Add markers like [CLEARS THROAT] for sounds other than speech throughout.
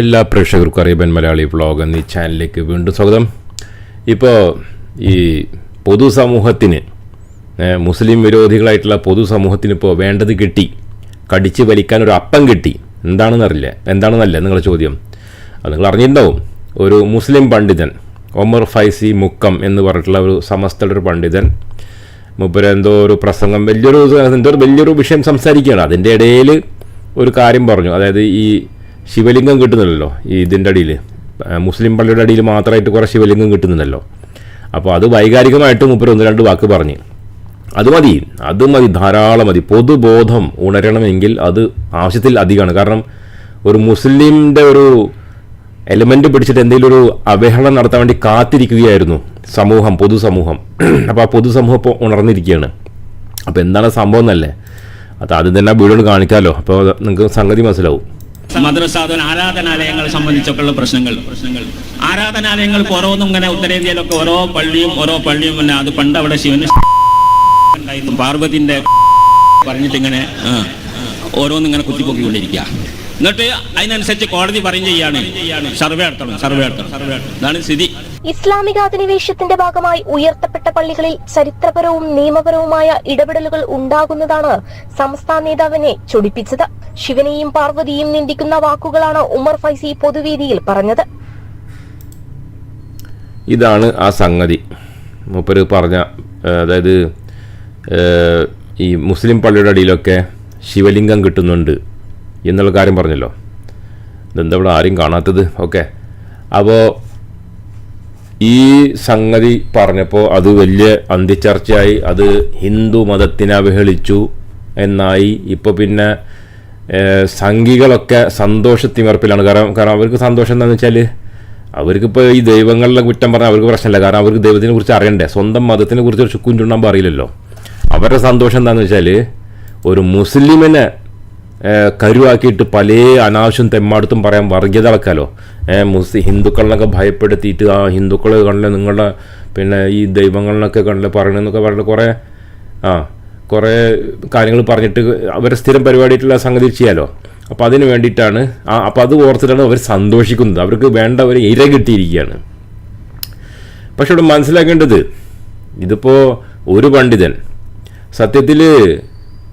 എല്ലാ പ്രേക്ഷകർക്കും അറിയപ്പൻ മലയാളി വ്ളോഗ് എന്നീ ചാനലിലേക്ക് വീണ്ടും സ്വാഗതം. ഇപ്പോൾ ഈ പൊതുസമൂഹത്തിന് മുസ്ലിം വിരോധികളായിട്ടുള്ള പൊതുസമൂഹത്തിന് ഇപ്പോൾ വേണ്ടത് കിട്ടി. കടിച്ച് വലിക്കാൻ ഒരു അപ്പം കിട്ടി. എന്താണെന്നറിയില്ല എന്താണെന്നല്ല നിങ്ങളുടെ ചോദ്യം. അത് നിങ്ങൾ അറിഞ്ഞിട്ടുണ്ടാവും. ഒരു മുസ്ലിം പണ്ഡിതൻ ഒമർ ഫൈസി മുക്കം എന്ന് പറഞ്ഞിട്ടുള്ള ഒരു സമസ്തയുടെ ഒരു പണ്ഡിതൻ മുപ്പര എന്തോ ഒരു പ്രസംഗം വലിയൊരു എന്തോ വലിയൊരു വിഷയം സംസാരിക്കുകയാണ്. അതിന്റെ ഇടയിൽ ഒരു കാര്യം പറഞ്ഞു. അതായത് ഈ ശിവലിംഗം കിട്ടുന്നില്ലല്ലോ ഈ ഇതിന്റെ അടിയിൽ. മുസ്ലിം പള്ളിയുടെ അടിയിൽ മാത്രമായിട്ട് കുറേ ശിവലിംഗം കിട്ടുന്നുണ്ടല്ലോ അപ്പോൾ അത് വൈകാരികമായിട്ട് മുപ്പർ ഒന്ന് രണ്ട് വാക്ക് പറഞ്ഞ്. അത് മതി അത് മതി ധാരാളം മതി. പൊതുബോധം ഉണരണമെങ്കിൽ അത് ആവശ്യത്തിൽ അധികമാണ്. കാരണം ഒരു മുസ്ലിമിന്റെ ഒരു എലമെന്റ് പിടിച്ചിട്ട് എന്തെങ്കിലും ഒരു അവഹേളനം നടത്താൻ വേണ്ടി കാത്തിരിക്കുകയായിരുന്നു സമൂഹം പൊതുസമൂഹം. [CLEARS THROAT] അപ്പോൾ ആ പൊതുസമൂഹം ഇപ്പോൾ ഉണർന്നിരിക്കുകയാണ്. അപ്പോൾ എന്താണ് സംഭവം എന്നല്ലേ? അത് ആദ്യം തന്നെ വീടുകൊണ്ട് കാണിക്കാമല്ലോ. അപ്പോൾ നിങ്ങൾക്ക് സംഗതി മനസ്സിലാവും. മദ്രസ ആരാധനാലയങ്ങൾ സംബന്ധിച്ചൊക്കെയുള്ള പ്രശ്നങ്ങൾ. പ്രശ്നങ്ങൾ ആരാധനാലയങ്ങൾ ഓരോന്നും ഇങ്ങനെ ഉത്തരേന്ത്യയിലൊക്കെ ഓരോ പള്ളിയും ഓരോ പള്ളിയും പിന്നെ അത് പണ്ട് അവിടെ ശിവന് പാർവതിന്റെ പറഞ്ഞിട്ട് ഇങ്ങനെ ആ, ഓരോന്നും ഇങ്ങനെ കുത്തിപ്പൊക്കിക്കൊണ്ടിരിക്കുക. എന്നിട്ട് അതിനനുസരിച്ച് കോടതി പറയും ചെയ്യാണ്. സർവേ നടത്തണം സർവേ നടത്തണം. സർവേ ഇതാണ് സ്ഥിതി. ഇസ്ലാമിക അധിനിവേശത്തിന്റെ ഭാഗമായി ഉയർത്തപ്പെട്ട പള്ളികളിൽ ചരിത്രപരവും നിയമപരവുമായ ഇടപെടലുകൾ ഉണ്ടാകുന്നതാണ് സംസ്ഥാന നേതാവിനെ ചൊടിപ്പിച്ചത്. ശിവനെയും പാർവതിയും നിന്ദിക്കുന്ന വാക്കുകളാണ് ഉമർ ഫൈസി പൊതുവേദിയിൽ പറഞ്ഞത്. ഇതാണ് ആ സംഗതി. മൂപ്പര് പറഞ്ഞ അതായത് ഈ മുസ്ലിം പള്ളിയുടെ അടിയിലൊക്കെ ശിവലിംഗം കിട്ടുന്നുണ്ട്. എന്നുള്ള കാര്യം പറഞ്ഞല്ലോ. ഇതെന്താ ഇവിടെ ആരും കാണാത്തത്? ഓക്കെ. അപ്പോൾ ഈ സംഗതി പറഞ്ഞപ്പോൾ അത് വലിയ അന്തിച്ചർച്ചയായി. അത് ഹിന്ദു മതത്തിനെ അവഹേളിച്ചു എന്നായി. ഇപ്പോൾ പിന്നെ സംഘികളൊക്കെ സന്തോഷത്തിമർപ്പിലാണ് കാരണം കാരണം അവർക്ക് സന്തോഷം എന്താണെന്ന് വെച്ചാൽ അവർക്കിപ്പോൾ ഈ ദൈവങ്ങളുടെ കുറ്റം പറഞ്ഞാൽ അവർക്ക് പ്രശ്നമില്ല. കാരണം അവർക്ക് ദൈവത്തിനെ കുറിച്ച് അറിയണ്ടേ? സ്വന്തം മതത്തിനെ കുറിച്ച് ഒരു ചുക്കും ചുണ്ടാകുമ്പോൾ അറിയില്ലല്ലോ അവരുടെ സന്തോഷം എന്താണെന്ന് വെച്ചാൽ ഒരു മുസ്ലിമിനെ കരുവാക്കിയിട്ട് പല അനാവശ്യം തെമ്മാടുത്തും പറയാൻ വർഗീയത വെക്കാലോ. മുസ്ലിം ഹിന്ദുക്കളിനൊക്കെ ഭയപ്പെടുത്തിയിട്ട് ആ ഹിന്ദുക്കൾ കണ്ടില്ല നിങ്ങളുടെ പിന്നെ ഈ ദൈവങ്ങളിനൊക്കെ കണ്ടില്ല പറയണമെന്നൊക്കെ പറഞ്ഞിട്ട് കുറേ ആ കുറേ കാര്യങ്ങൾ പറഞ്ഞിട്ട് അവരെ സ്ഥിരം പരിപാടിയായിട്ടുള്ള സംഗതി ചെയ്യാലോ. അപ്പോൾ അതിന് വേണ്ടിയിട്ടാണ് ആ അപ്പോൾ അത് ഓർത്തിട്ടാണ് അവർ സന്തോഷിക്കുന്നത്. അവർക്ക് വേണ്ട ഒരു ഇര കിട്ടിയിരിക്കുകയാണ്. പക്ഷെ ഇവിടെ മനസ്സിലാക്കേണ്ടത് ഇതിപ്പോൾ ഒരു പണ്ഡിതൻ സത്യത്തിൽ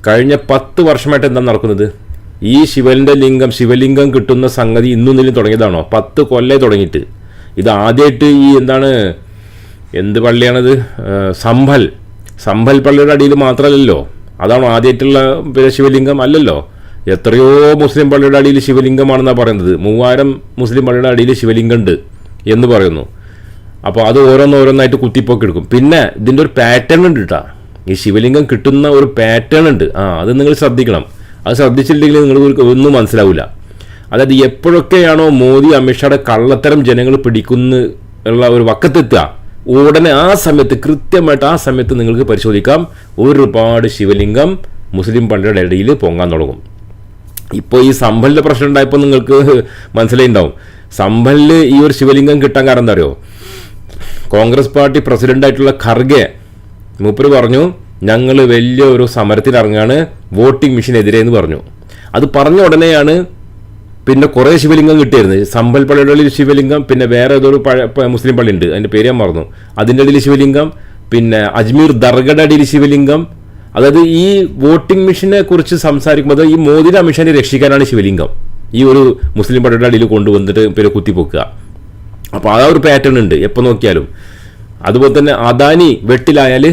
കഴിഞ്ഞ പത്ത് വർഷമായിട്ട് എന്താ നടക്കുന്നത്? ഈ ശിവന്റെ ലിംഗം ശിവലിംഗം കിട്ടുന്ന സംഗതി ഇന്നൊന്നിലും തുടങ്ങിയതാണോ? പത്ത് കൊല്ലേ തുടങ്ങിയിട്ട്. ഇത് ആദ്യമായിട്ട് ഈ എന്താണ് എന്ത് പള്ളിയാണത്? സംഭൽ. സംഭൽ പള്ളിയുടെ അടിയിൽ മാത്രമല്ലല്ലോ അതാണോ ആദ്യമായിട്ടുള്ള പിന്നെ ശിവലിംഗം? അല്ലല്ലോ. എത്രയോ മുസ്ലിം പള്ളിയുടെ അടിയിൽ ശിവലിംഗമാണെന്നാണ് പറയുന്നത്. മൂവായിരം മുസ്ലിം പള്ളിയുടെ അടിയിൽ ശിവലിംഗം ഉണ്ട് എന്ന് പറയുന്നു. അപ്പോൾ അത് ഓരോന്നോരോന്നായിട്ട് കുത്തിപ്പോക്കി എടുക്കും പിന്നെ ഇതിന്റെ ഒരു പാറ്റേൺ ഉണ്ട് കേട്ടോ ഈ ശിവലിംഗം കിട്ടുന്ന ഒരു പാറ്റേൺ ഉണ്ട്. ആ അത് നിങ്ങൾ ശ്രദ്ധിക്കണം. അത് ശ്രദ്ധിച്ചില്ലെങ്കിൽ നിങ്ങൾ ഒന്നും മനസ്സിലാവില്ല അതായത് എപ്പോഴൊക്കെയാണോ മോദി അമിത്ഷായുടെ കള്ളത്തരം ജനങ്ങൾ പിടിക്കുന്ന ഉള്ള ഒരു വക്കത്തെത്തുക ഉടനെ ആ സമയത്ത് കൃത്യമായിട്ട് ആ സമയത്ത് നിങ്ങൾക്ക് പരിശോധിക്കാം. ഒരുപാട് ശിവലിംഗം മുസ്ലിം പള്ളിയുടെ ഇടയിൽ പൊങ്ങാൻ തുടങ്ങും. ഇപ്പോൾ ഈ സമ്പലിന്റെ പ്രശ്നം ഉണ്ടായപ്പോൾ നിങ്ങൾക്ക് മനസ്സിലായിണ്ടാവും. സമ്പലിൽ ഈ ഒരു ശിവലിംഗം കിട്ടാൻ കാരണം എന്താ അറിയോ? കോൺഗ്രസ് പാർട്ടി പ്രസിഡന്റായിട്ടുള്ള ഖർഗെ മൂപ്പര് പറഞ്ഞു ഞങ്ങൾ വലിയ ഒരു ഇറങ്ങാണ് വോട്ടിംഗ് മെഷീനെതിരെ എന്ന് പറഞ്ഞു. അത് പറഞ്ഞ ഉടനെയാണ് പിന്നെ കുറേ ശിവലിംഗം കിട്ടിയിരുന്നത്. സമ്പൽ പള്ളിയുടെ ശിവലിംഗം പിന്നെ വേറെ ഏതൊരു പഴ മുസ്ലിം പള്ളി ഉണ്ട് അതിന്റെ പേര് ഞാൻ മറന്നു. അതിന്റെ അടിയിൽ ശിവലിംഗം പിന്നെ അജ്മീർ ദർഗയുടെ ശിവലിംഗം. അതായത് ഈ വോട്ടിംഗ് മെഷീനെ കുറിച്ച് സംസാരിക്കുമ്പോൾ ഈ മോദി അമിഷനെ രക്ഷിക്കാനാണ് ശിവലിംഗം. ഈ ഒരു മുസ്ലിം പള്ളിയുടെ അടിയിൽ കൊണ്ടുവന്നിട്ട് പിന്നെ കുത്തിപ്പൊക്കുക. അപ്പോൾ ആ ഒരു പാറ്റേൺ ഉണ്ട് എപ്പോൾ നോക്കിയാലും. അതുപോലെ തന്നെ അദാനി വെട്ടിലായാൽ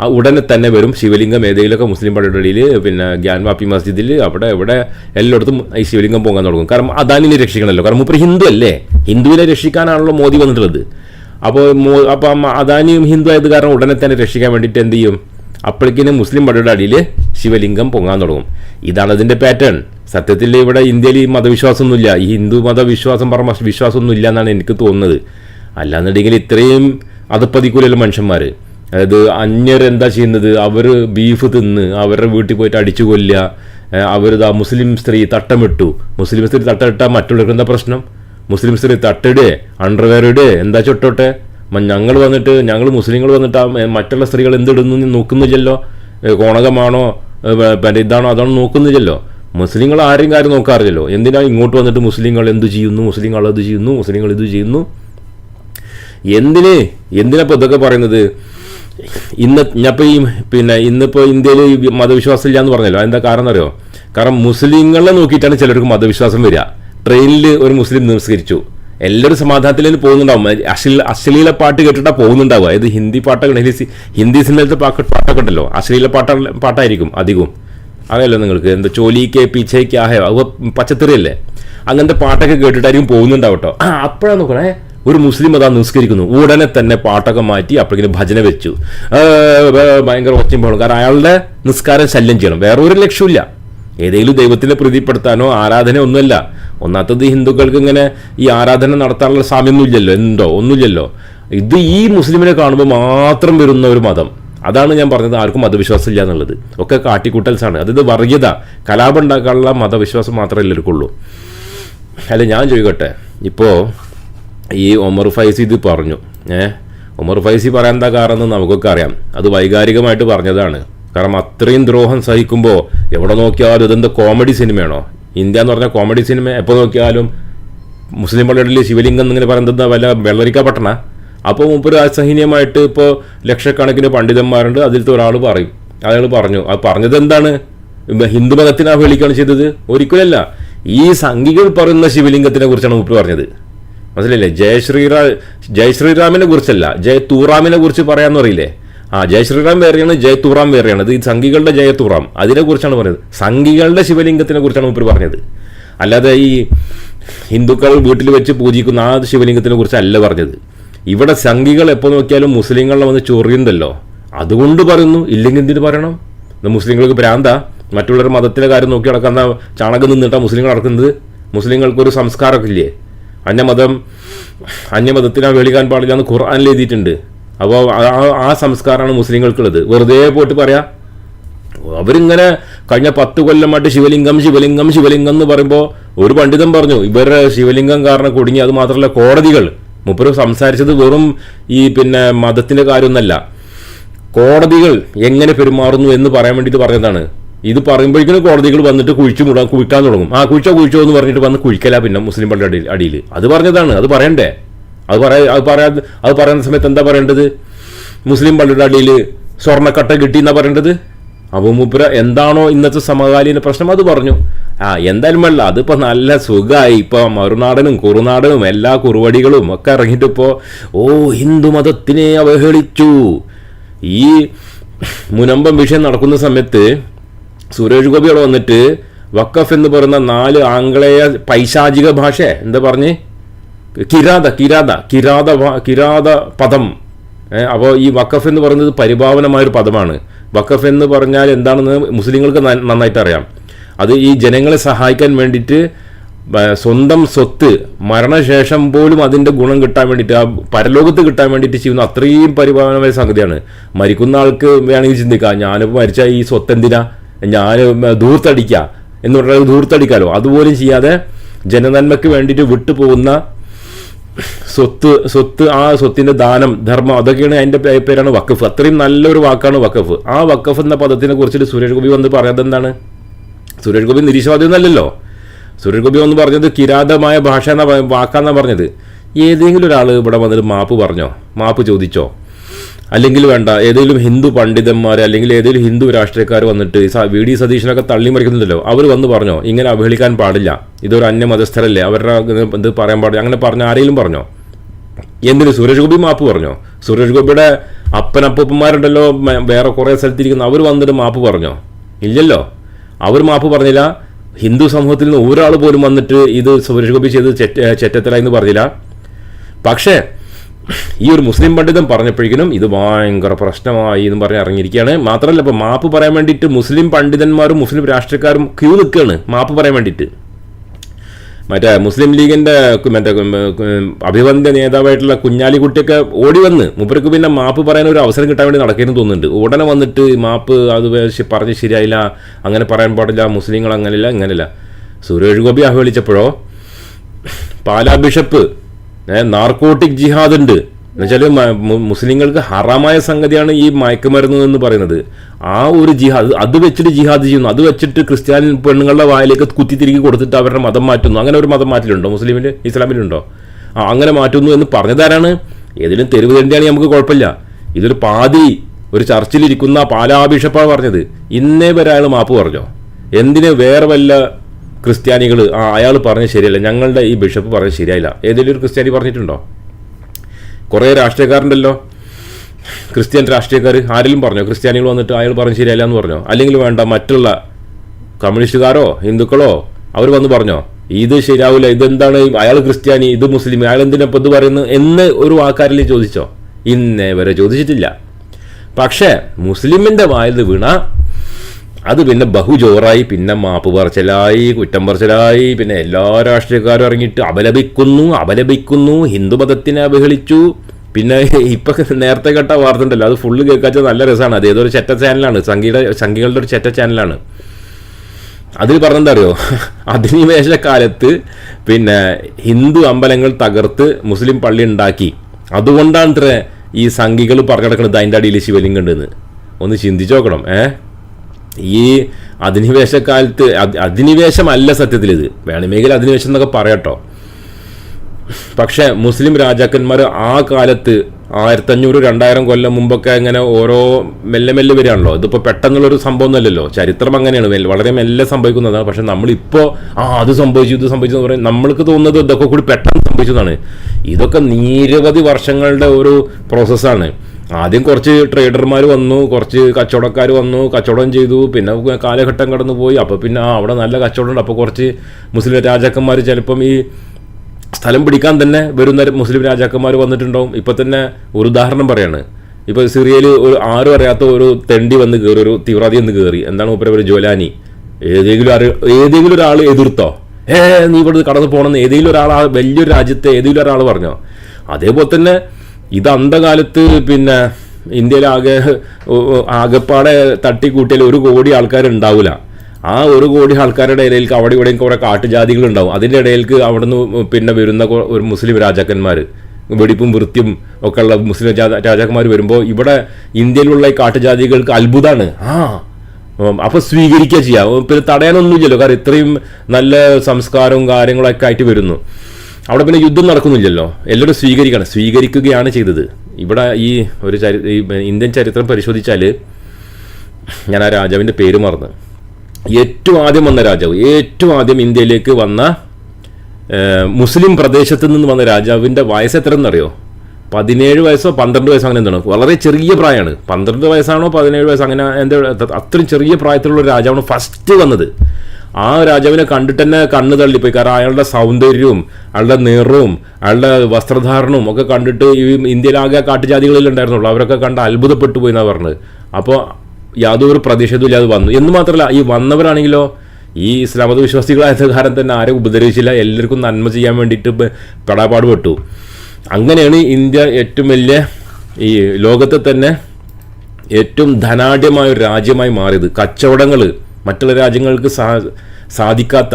ആ ഉടനെ തന്നെ വരും. ശിവലിംഗം ഏതെങ്കിലുമൊക്കെ മുസ്ലിം ഇടയിൽ പിന്നെ ഗ്യാൻവാപ്പി മസ്ജിദിൽ അവിടെ ഇവിടെ എല്ലായിടത്തും ഈ ശിവലിംഗം പോകാൻ തുടങ്ങും. കാരണം അദാനിനെ രക്ഷിക്കണമല്ലോ കാരണം മൂപ്പര് ഹിന്ദു അല്ലേ? ഹിന്ദുവിനെ രക്ഷിക്കാനാണല്ലോ മോദി വന്നിട്ടുള്ളത്. അപ്പോൾ മോ അപ്പം അദാനിയും ഹിന്ദു ആയത് കാരണം ഉടനെ തന്നെ രക്ഷിക്കാൻ വേണ്ടിയിട്ട് എന്ത് ചെയ്യും? അപ്പോഴേക്കിനും മുസ്ലിം പള്ളിയുടെ അടിയിൽ ശിവലിംഗം പൊങ്ങാൻ തുടങ്ങും. ഇതാണ് അതിന്റെ പാറ്റേൺ. സത്യത്തിൽ ഇവിടെ ഇന്ത്യയിൽ ഈ മതവിശ്വാസമൊന്നുമില്ല. ഈ ഹിന്ദു മതവിശ്വാസം പറഞ്ഞ വിശ്വാസമൊന്നുമില്ല എന്നാണ് എനിക്ക് തോന്നുന്നത്. അല്ലാന്നുണ്ടെങ്കിൽ ഇത്രയും അതപ്പതിക്കൂലല്ലോ മനുഷ്യന്മാർ അതായത് അന്യർ എന്താ ചെയ്യുന്നത്? അവർ ബീഫ് തിന്ന് അവരുടെ വീട്ടിൽ പോയിട്ട് അടിച്ചു കൊല്ലുക. അവരിതാ മുസ്ലിം സ്ത്രീ തട്ടമിട്ടു. മുസ്ലിം സ്ത്രീ തട്ടമിട്ടാൽ മറ്റുള്ളവർക്ക് എന്താ പ്രശ്നം? മുസ്ലിം സ്ത്രീ തട്ടിടേ അണ്ടർവെയർ ഇടേ എന്താ ചൊട്ടോട്ടെ? ഞങ്ങൾ വന്നിട്ട് ഞങ്ങൾ മുസ്ലിങ്ങൾ വന്നിട്ട് മറ്റുള്ള സ്ത്രീകൾ എന്തിടുന്നു നോക്കുന്നില്ലല്ലോ? കോണകമാണോ? ഇതാണോ? അതാണോ നോക്കുന്നില്ലല്ലോ? മുസ്ലിങ്ങൾ ആരെയും കാര്യം നോക്കാറില്ലല്ലോ. എന്തിനാ ഇങ്ങോട്ട് വന്നിട്ട് മുസ്ലിങ്ങൾ എന്ത് ചെയ്യുന്നു? മുസ്ലിങ്ങൾ അത് ചെയ്യുന്നു മുസ്ലിങ്ങൾ ഇത് ചെയ്യുന്നു? എന്തിന്? എന്തിനാ ഇപ്പോൾ ഇതൊക്കെ പറയുന്നത്? ഇന്ന് ഞാനിപ്പോൾ ഈ പിന്നെ ഇന്നിപ്പോൾ ഇന്ത്യയിൽ ഈ മതവിശ്വാസം ഇല്ല എന്ന് പറഞ്ഞല്ലോ. എന്താ കാരണം അറിയോ കാരണം മുസ്ലിങ്ങളെ നോക്കിയിട്ടാണ് ചിലർക്ക് മതവിശ്വാസം വരിക. ട്രെയിനിൽ ഒരു മുസ്ലിം നിസ്കരിച്ചു. എല്ലാവരും സമാധാനത്തിൽ തന്നെ പോകുന്നുണ്ടാവും. അശ്ലീല അശ്ലീല പാട്ട് കേട്ടിട്ടാ പോകുന്നുണ്ടാവുക. ഇത് ഹിന്ദി പാട്ടൊക്കെ ഹിന്ദി സിനിമയിലത്തെ പാട്ട് പാട്ടൊക്കെ ഉണ്ടല്ലോ അശ്ലീല പാട്ട പാട്ടായിരിക്കും അധികവും. അറിയാലോ നിങ്ങൾക്ക്? എന്താ ചോലിക്ക് പിച്ചയ്ക്ക് ആഹയോ അത് പച്ചത്തെറിയല്ലേ? അങ്ങനത്തെ പാട്ടൊക്കെ കേട്ടിട്ടായിരിക്കും പോകുന്നുണ്ടാവട്ടോ. ആ അപ്പോഴാണ് നോക്കണേ. ഒരു മുസ്ലിം അതാ നിസ്കരിക്കുന്നു. ഉടനെ തന്നെ പാട്ടൊക്കെ മാറ്റി അപ്പോഴേക്കും ഭജന വെച്ചു. ഭയങ്കര ഒച്ചയും പോകണം കാരണം അയാളുടെ നിസ്കാരം ശല്യം ചെയ്യണം. വേറെ ഒരു ലക്ഷ്യമില്ല ഏതെങ്കിലും ദൈവത്തിനെ പ്രീതിപ്പെടുത്താനോ ആരാധന ഒന്നുമല്ല. ഒന്നാത്തത് ഹിന്ദുക്കൾക്ക് ഇങ്ങനെ ഈ ആരാധന നടത്താനുള്ള സാമ്യമൊന്നുമില്ലല്ലോ എന്തോ? ഒന്നുമില്ലല്ലോ. ഇത് ഈ മുസ്ലിമിനെ കാണുമ്പോൾ മാത്രം വരുന്ന ഒരു മതം. അതാണ് ഞാൻ പറഞ്ഞത്. ആർക്കും മതവിശ്വാസം ഇല്ല എന്നുള്ളത്. ഒക്കെ കാട്ടിക്കൂട്ടൽസാണ്. അതായത് വർഗീയത. കലാപം ഉണ്ടാക്കാനുള്ള മതവിശ്വാസം മാത്രമേ എല്ലാവർക്കുള്ളൂ അല്ല ഞാൻ ചോദിക്കട്ടെ. ഇപ്പോൾ ഈ ഒമർ ഫൈസി ഇത് പറഞ്ഞു. ഏ? ഒമർ ഫൈസി പറയാൻ എന്താ കാരണം നമുക്കൊക്കെ അറിയാം. അത് വൈകാരികമായിട്ട് പറഞ്ഞതാണ്. കാരണം അത്രയും ദ്രോഹം സഹിക്കുമ്പോൾ എവിടെ നോക്കിയാലും ഇതെന്ത് കോമഡി സിനിമയാണോ? ഇന്ത്യ എന്ന് പറഞ്ഞാൽ കോമഡി സിനിമ എപ്പോൾ നോക്കിയാലും മുസ്ലിം പള്ളികളിൽ ശിവലിംഗം എന്നിങ്ങനെ പറയുന്നത് വല്ല വെള്ളരിക്ക പട്ടണ? അപ്പോൾ മുമ്പ് അസഹനീയമായിട്ട് ഇപ്പോൾ ലക്ഷക്കണക്കിന് പണ്ഡിതന്മാരുണ്ട്. അതിലത്തെ ഒരാൾ പറയും. അയാൾ പറഞ്ഞു. അത് പറഞ്ഞത് എന്താണ്? ഹിന്ദു മതത്തിനെ അവഹേളിക്കുകയാണ് ചെയ്തത്? ഒരിക്കലല്ല ഈ സംഘികൾ പറയുന്ന ശിവലിംഗത്തിനെ കുറിച്ചാണ് മുമ്പ് പറഞ്ഞത്. മനസ്സിലായില്ലേ? ജയ ശ്രീറാം ജയ ശ്രീറാമിനെ കുറിച്ചല്ല ജയ തൂറാമിനെ കുറിച്ച് പറയാന്ന് അറിയില്ലേ ആ ജയ ശ്രീറാം വേറെയാണ് ജയ തൂറാം വേറെയാണ്. ഇത് ഈ സംഘികളുടെ ജയ തൂറാം. അതിനെ കുറിച്ചാണ് പറഞ്ഞത്. സംഘികളുടെ ശിവലിംഗത്തിനെ കുറിച്ചാണ് മുമ്പ് പറഞ്ഞത്. അല്ലാതെ ഈ ഹിന്ദുക്കൾ വീട്ടിൽ വെച്ച് പൂജിക്കുന്ന ആ ശിവലിംഗത്തിനെ കുറിച്ചല്ല പറഞ്ഞത്. ഇവിടെ സംഘികൾ എപ്പോൾ നോക്കിയാലും മുസ്ലിങ്ങളെ വന്ന് ചൊറിയുന്നല്ലോ അതുകൊണ്ട് പറയുന്നു. ഇല്ലെങ്കിൽ എന്തിനു പറയണം? മുസ്ലിങ്ങൾക്ക് ഭ്രാന്ത. മറ്റുള്ളവരുടെ മതത്തിലെ കാര്യം നോക്കി നടക്കുന്ന ചാണകം നിന്നിട്ടാണ് മുസ്ലിങ്ങൾ നടക്കുന്നത്. മുസ്ലിങ്ങൾക്കൊരു സംസ്കാരമൊക്കെ ഇല്ലേ? അന്യമതം അന്യമതത്തിനെ വേളിക്കാൻ പാടില്ല എന്ന് ഖുർആാനിൽ എഴുതിയിട്ടുണ്ട്. അപ്പോൾ ആ- സംസ്കാരമാണ് മുസ്ലിങ്ങൾക്കുള്ളത്. വെറുതെ പോയിട്ട് പറയാം അവരിങ്ങനെ കഴിഞ്ഞ പത്ത് കൊല്ലമായിട്ട് ശിവലിംഗം ശിവലിംഗം ശിവലിംഗം എന്ന് പറയുമ്പോൾ ഒരു പണ്ഡിതൻ പറഞ്ഞു ഇവരുടെ ശിവലിംഗം കാരണം കുടുങ്ങി അത് മാത്രമല്ല കോടതികൾ. മുപ്പര് സംസാരിച്ചത് വെറും ഈ പിന്നെ മതത്തിന്റെ കാര്യമൊന്നല്ല. കോടതികൾ എങ്ങനെ പെരുമാറുന്നു എന്ന് പറയാൻ വേണ്ടിയിട്ട് പറഞ്ഞതാണ്. ഇത് പറയുമ്പോഴേക്കും കോടതികൾ വന്നിട്ട് കുഴിച്ചു മുടാൻ കുഴിക്കാൻ തുടങ്ങും. ആ കുഴിച്ചോ കുഴിച്ചോ എന്ന് പറഞ്ഞിട്ട് വന്ന് കുഴിക്കല പിന്നെ മുസ്ലിം പള്ളിയുടെ അടിയിൽ അത് പറഞ്ഞതാണ് അത് പറയണ്ടേ? അത് പറയാ അത് പറയാ അത് പറയുന്ന സമയത്ത് എന്താ പറയേണ്ടത്? മുസ്ലിം പള്ളിയുടെ അടിയിൽ സ്വർണക്കട്ട കിട്ടി എന്നാ പറയേണ്ടത്? അപ്പോൾ എന്താണോ ഇന്നത്തെ സമകാലീന പ്രശ്നം അത് പറഞ്ഞു. ആ എന്തായാലും വേണ്ട അതിപ്പോൾ നല്ല സുഖമായി ഇപ്പോൾ മറുനാടനും കുറുനാടനും എല്ലാ കുറുവടികളും ഒക്കെ ഇറങ്ങിയിട്ട് ഇപ്പോൾ ഓ ഹിന്ദു മതത്തിനെ അവഹേളിച്ചു. ഈ മുനമ്പം വിഷയം നടക്കുന്ന സമയത്ത് സുരേഷ് ഗോപി അവിടെ വന്നിട്ട് വക്കഫ് എന്ന് പറയുന്ന നാല് ആംഗ്ലേയ പൈശാചിക ഭാഷ എന്താ പറഞ്ഞ്? കിരാത കിരാത കിരാത കിരാത പദം. അപ്പോൾ ഈ വക്കഫ് എന്ന് പറയുന്നത് പരിഭാവനമായ ഒരു പദമാണ്. വക്കഫ് എന്ന് പറഞ്ഞാൽ എന്താണെന്ന് മുസ്ലിങ്ങൾക്ക് നന്നായിട്ട് അറിയാം. അത് ഈ ജനങ്ങളെ സഹായിക്കാൻ വേണ്ടിയിട്ട് സ്വന്തം സ്വത്ത് മരണശേഷം പോലും അതിന്റെ ഗുണം കിട്ടാൻ വേണ്ടിയിട്ട് ആ പരലോകത്ത് കിട്ടാൻ വേണ്ടിയിട്ട് ചെയ്യുന്ന അത്രയും പരിപാലനമായ സംഗതിയാണ്. മരിക്കുന്ന ആൾക്ക് വേണമെങ്കിൽ ചിന്തിക്കാം ഞാനിപ്പോൾ മരിച്ച ഈ സ്വത്ത് എന്തിനാ? ഞാൻ ധൂർത്തടിക്കുക എന്ന് പറഞ്ഞാൽ ധൂർത്തടിക്കാലോ. അതുപോലും ചെയ്യാതെ ജനനന്മയ്ക്ക് വേണ്ടിയിട്ട് വിട്ടുപോകുന്ന സ്വത്ത് സ്വത്ത് ആ സ്വത്തിന്റെ ദാനം ധർമ്മം അതൊക്കെയാണ് അതിന്റെ പേരാണ് വക്കഫ് അത്രയും നല്ലൊരു വാക്കാണ് വക്കഫ് ആ വക്കഫ് എന്ന പദത്തിനെ കുറിച്ചിട്ട് സുരേഷ് ഗോപി വന്ന് പറയുന്നത് എന്താണ്? സുരേഷ് ഗോപി നിരീശ്വരവാദിയൊന്നല്ലല്ലോ സുരേഷ് ഗോപി ഒന്ന് പറഞ്ഞത് കിരാതമായ ഭാഷ എന്ന വാക്കാന്നാണ് വാക്കാന്നാ പറഞ്ഞത്. ഏതെങ്കിലും ഒരാൾ ഇവിടെ വന്നിട്ട് മാപ്പ് പറഞ്ഞോ? മാപ്പ് ചോദിച്ചോ? അല്ലെങ്കിൽ വേണ്ട ഏതെങ്കിലും ഹിന്ദു പണ്ഡിതന്മാർ അല്ലെങ്കിൽ ഏതെങ്കിലും ഹിന്ദു രാഷ്ട്രീയക്കാർ വന്നിട്ട് വി. ഡി. സതീശനൊക്കെ തള്ളി മറിക്കുന്നുണ്ടല്ലോ അവർ വന്ന് പറഞ്ഞോ ഇങ്ങനെ അവഹേളിക്കാൻ പാടില്ല. ഇതൊരു അന്യമതസ്ഥരല്ലേ? അവരുടെ ഇത് പറയാൻ പാടില്ല. അങ്ങനെ പറഞ്ഞ ആരെങ്കിലും പറഞ്ഞോ? എന്തിന്? സുരേഷ് ഗോപി മാപ്പ് പറഞ്ഞോ? സുരേഷ് ഗോപിയുടെ അപ്പനപ്പൂപ്പന്മാരുണ്ടല്ലോ വേറെ കുറേ സ്ഥലത്തിരിക്കുന്ന. അവർ വന്നിട്ട് മാപ്പ് പറഞ്ഞോ? ഇല്ലല്ലോ. അവർ മാപ്പ് പറഞ്ഞില്ല. ഹിന്ദു സമൂഹത്തിൽ നിന്ന് ഒരാൾ പോലും വന്നിട്ട് ഇത് സുരേഷ് ഗോപി ചെയ്ത് ചെറ്റ ചെറ്റത്തല എന്ന് പറഞ്ഞില്ല. പക്ഷേ ഈ ഒരു മുസ്ലിം പണ്ഡിതൻ പറഞ്ഞപ്പോഴേക്കും ഇത് ഭയങ്കര പ്രശ്നമായി എന്ന് പറഞ്ഞ് ഇറങ്ങിയിരിക്കുകയാണ്. മാത്രമല്ല ഇപ്പോൾ മാപ്പ് പറയാൻ വേണ്ടിയിട്ട് മുസ്ലിം പണ്ഡിതന്മാരും മുസ്ലിം രാഷ്ട്രീയക്കാരും ക്യൂ നിൽക്കുകയാണ് മാപ്പ് പറയാൻ വേണ്ടിയിട്ട്. മറ്റേ മുസ്ലിം ലീഗിന്റെ കു- മറ്റേ അഭിവന്ദ്യ നേതാവായിട്ടുള്ള കുഞ്ഞാലിക്കുട്ടിയൊക്കെ ഓടി വന്ന് മുപ്പർക്ക് പിന്നെ മാപ്പ് പറയാൻ ഒരു അവസരം കിട്ടാൻ വേണ്ടി നടക്കുന്നു തോന്നുന്നുണ്ട്. ഉടനെ വന്നിട്ട് മാപ്പ് അത് പറഞ്ഞ് ശരിയായില്ല അങ്ങനെ പറയാൻ പാടില്ല മുസ്ലിങ്ങൾ അങ്ങനെയില്ല ഇങ്ങനെയില്ല. സുരേഷ് ഗോപി അവഹേളിച്ചപ്പോഴോ? പാലാ ബിഷപ്പ് നാർക്കോട്ടിക് ജിഹാദ് ഉണ്ട് എന്നുവെച്ചാൽ മുസ്ലിങ്ങൾക്ക് ഹറാമായ സംഗതിയാണ് ഈ മയക്കുമരുന്ന് എന്ന് പറയുന്നത്. ആ ഒരു ജിഹാദ് അത് വെച്ചിട്ട് ജിഹാദ് ചെയ്യുന്നു. അത് വെച്ചിട്ട് ക്രിസ്ത്യാനി പെണ്ണുങ്ങളുടെ വായിലേക്ക് കുത്തിത്തിരികി കൊടുത്തിട്ട് അവരുടെ മതം മാറ്റുന്നു. അങ്ങനെ ഒരു മതം മാറ്റലുണ്ടോ? മുസ്ലിമിൽ ഇസ്ലാമിലുണ്ടോ? ആ അങ്ങനെ മാറ്റുന്നു എന്ന് പറഞ്ഞതാരാണ്? ഏതിലും തെരുവ് തന്നെയാണെങ്കിൽ നമുക്ക് കുഴപ്പമില്ല. ഇതൊരു പാതി ഒരു ചർച്ചിലിരിക്കുന്ന പാലാ ബിഷപ്പാണ് പറഞ്ഞത്. ഇന്നേ വരെ അയാൾ മാപ്പ് പറഞ്ഞോ? എന്തിന് വേറെ വല്ല ക്രിസ്ത്യാനികൾ ആ അയാൾ പറഞ്ഞത് ശരിയല്ല. ഞങ്ങളുടെ ഈ ബിഷപ്പ് പറഞ്ഞത് ശരിയായില്ല. ഏതെങ്കിലും ഒരു ക്രിസ്ത്യാനി പറഞ്ഞിട്ടുണ്ടോ? കുറേ രാഷ്ട്രീയക്കാരുണ്ടല്ലോ. ക്രിസ്ത്യൻ രാഷ്ട്രീയക്കാർ ആരെങ്കിലും പറഞ്ഞോ? ക്രിസ്ത്യാനികൾ വന്നിട്ട് അയാൾ പറഞ്ഞ് ശരിയല്ല എന്ന് പറഞ്ഞോ? അല്ലെങ്കിൽ വേണ്ട മറ്റുള്ള കമ്മ്യൂണിസ്റ്റുകാരോ ഹിന്ദുക്കളോ അവർ വന്ന് പറഞ്ഞോ? ഇത് ശരിയാവില്ല ഇതെന്താണ് അയാൾ ക്രിസ്ത്യാനി ഇത് മുസ്ലിം അയാൾ എന്തിനപ്പം ഇത് പറയുന്നു എന്ന് ഒരു വാക്കാരിൽ ചോദിച്ചോ? ഇന്നേ വരെ ചോദിച്ചിട്ടില്ല. പക്ഷേ മുസ്ലിമിന്റെ വായത് വീണ അത് പിന്നെ ബഹുജോറായി പിന്നെ മാപ്പ് പറച്ചിലായി കുറ്റം പറച്ചിലായി പിന്നെ എല്ലാ രാഷ്ട്രീയക്കാരും ഇറങ്ങിയിട്ട് അപലപിക്കുന്നു അപലപിക്കുന്നു ഹിന്ദുമതത്തിനെ അവഹേളിച്ചു. പിന്നെ ഇപ്പൊ നേരത്തെ കേട്ട വാർത്ത ഉണ്ടല്ലോ അത് ഫുള്ള് കേൾക്കാച്ച നല്ല രസമാണ്. അത് ഏതൊരു ചെറ്റ ചാനലാണ് സംഗീത സംഘികളുടെ ഒരു ചെറ്റ ചാനലാണ് അതിൽ പറഞ്ഞെന്താ അറിയോ [LAUGHS] അധിനിവേശ കാലത്ത് പിന്നെ ഹിന്ദു അമ്പലങ്ങൾ തകർത്ത് മുസ്ലിം പള്ളി ഉണ്ടാക്കി. അതുകൊണ്ടാണ് ഇത്ര ഈ സംഘികൾ പറഞ്ഞു കിടക്കുന്നത് അതിന്റെ അടിയിൽ ശിവലിംഗം ഉണ്ടെന്ന്. ഒന്ന് ചിന്തിച്ചു നോക്കണം ഏ? ഈ അധിനിവേശക്കാലത്ത് അധ്- അധിനിവേശമല്ല സത്യത്തിൽ ഇത് വേണമെങ്കിൽ അധിനിവേശം എന്നൊക്കെ പറയട്ടോ. പക്ഷേ മുസ്ലിം രാജാക്കന്മാർ ആ കാലത്ത് ആയിരത്തഞ്ഞൂറ് രണ്ടായിരം കൊല്ലം മുമ്പൊക്കെ ഇങ്ങനെ ഓരോ മെല്ലെ മെല്ലെ വരികയാണല്ലോ. ഇതിപ്പോൾ പെട്ടെന്നുള്ളൊരു സംഭവം അല്ലല്ലോ ചരിത്രം അങ്ങനെയാണ്. വളരെ മെല്ലെ സംഭവിക്കുന്നതാണ്. പക്ഷെ നമ്മളിപ്പോൾ ആ അത് സംഭവിച്ചു ഇത് സംഭവിച്ചു എന്ന് പറയും നമ്മൾക്ക് തോന്നുന്നത് ഇതൊക്കെ കൂടി പെട്ടെന്ന് സംഭവിച്ചതാണ്. ഇതൊക്കെ നിരവധി വർഷങ്ങളുടെ ഒരു പ്രോസസ്സാണ് ആദ്യം കുറച്ച് ട്രേഡർമാർ വന്നു കുറച്ച് കച്ചവടക്കാർ വന്നു കച്ചവടം ചെയ്തു പിന്നെ കാലഘട്ടം കടന്നു പോയി അപ്പോൾ പിന്നെ ആ അവിടെ നല്ല കച്ചവടമുണ്ട് അപ്പോൾ കുറച്ച് മുസ്ലിം രാജാക്കന്മാർ ചിലപ്പം ഈ സ്ഥലം പിടിക്കാൻ തന്നെ വരുന്ന മുസ്ലിം രാജാക്കന്മാർ വന്നിട്ടുണ്ടാവും. ഇപ്പം തന്നെ ഒരു ഉദാഹരണം പറയാണ്. ഇപ്പോൾ സിറിയയിൽ ഒരു ആരും അറിയാത്ത ഒരു തെണ്ടി വന്ന് കയറി ഒരു തീവ്രവാദി വന്ന് കയറി എന്താണ് മൂപ്പര ഒരു ജോലാനി. ഏതെങ്കിലും അറി ഏതെങ്കിലും ഒരാൾ എതിർത്തോ? ഏ നീ ഇവിടുന്ന് കടന്നു പോകണമെന്ന് ഏതെങ്കിലും ഒരാൾ വലിയൊരു രാജ്യത്തെ ഏതെങ്കിലും ഒരാൾ പറഞ്ഞോ? അതേപോലെ തന്നെ ഇത് അന്ധകാലത്ത് പിന്നെ ഇന്ത്യയിലാകെ ആകെപ്പാടെ തട്ടിക്കൂട്ടിയാൽ ഒരു കോടി ആൾക്കാരുണ്ടാവില്ല ആ ഒരു കോടി ആൾക്കാരുടെ ഇടയിലേക്ക് അവിടെ ഇവിടെയും കുറെ കാട്ടുജാതികൾ ഉണ്ടാവും. അതിന്റെ ഇടയിലേക്ക് നിന്ന് പിന്നെ വരുന്ന ഒരു മുസ്ലിം രാജാക്കന്മാർ വെടിപ്പും വൃത്തിയും ഒക്കെ ഉള്ള മുസ്ലിം രാജാക്കന്മാർ വരുമ്പോൾ ഇവിടെ ഇന്ത്യയിലുള്ള ഈ കാട്ടുജാതികൾക്ക് അത്ഭുതമാണ് ആ അപ്പോൾ അപ്പൊ സ്വീകരിക്കുക ചെയ്യാം. പിന്നെ തടയാനൊന്നുമില്ലല്ലോ. കാരണം ഇത്രയും നല്ല സംസ്കാരവും കാര്യങ്ങളൊക്കെ ആയിട്ട് വരുന്നു. അവിടെ പിന്നെ യുദ്ധം നടക്കുന്നില്ലല്ലോ. എല്ലാവരും സ്വീകരിക്കണം. സ്വീകരിക്കുകയാണ് ചെയ്തത്. ഇവിടെ ഈ ഒരു ചരി ഇന്ത്യൻ ചരിത്രം പരിശോധിച്ചാൽ ഞാൻ ആ രാജാവിന്റെ പേര് മറന്നു. ഏറ്റവും ആദ്യം വന്ന രാജാവ് ഏറ്റവും ആദ്യം ഇന്ത്യയിലേക്ക് വന്ന മുസ്ലിം പ്രദേശത്ത് നിന്ന് വന്ന രാജാവിന്റെ വയസ്സ് എത്ര എന്നറിയോ പതിനേഴ് വയസ്സോ പന്ത്രണ്ട് വയസ്സോ അങ്ങനെ എന്താണ്. വളരെ ചെറിയ പ്രായമാണ്. പന്ത്രണ്ട് വയസ്സാണോ പതിനേഴ് വയസ്സോ അങ്ങനെ എന്താ അത്രയും ചെറിയ പ്രായത്തിലുള്ള രാജാവാണ് ഫസ്റ്റ് വന്നത്. ആ രാജാവിനെ കണ്ടിട്ട് തന്നെ കണ്ണ് തള്ളിപ്പോയി. കാരണം അയാളുടെ സൗന്ദര്യവും അയാളുടെ നിറവും അയാളുടെ വസ്ത്രധാരണവും ഒക്കെ കണ്ടിട്ട് ഈ ഇന്ത്യയിലാകെ കാട്ടുജാതികളിൽ ഉണ്ടായിരുന്നുള്ളൂ. അവരൊക്കെ കണ്ട് അത്ഭുതപ്പെട്ടു പോയി എന്നാണ് പറഞ്ഞത്. അപ്പോൾ യാതൊരു പ്രതിഷേധവും ഇല്ലാതെ വന്നു. എന്ന് മാത്രമല്ല ഈ വന്നവരാണെങ്കിലോ ഈ ഇസ്ലാമത വിശ്വാസികളായത് വിശ്വാസികളായ കാരം തന്നെ ആരും ഉപദ്രവിച്ചില്ല. എല്ലാവർക്കും നന്മ ചെയ്യാൻ വേണ്ടിയിട്ട് പെടാപാട് പെട്ടു അങ്ങനെയാണ് ഇന്ത്യ ഏറ്റവും വലിയ ഈ ലോകത്തെ തന്നെ ഏറ്റവും ധനാഢ്യമായ ഒരു രാജ്യമായി മാറിയത്. കച്ചവടങ്ങൾ മറ്റുള്ള രാജ്യങ്ങൾക്ക് സാ സാധിക്കാത്ത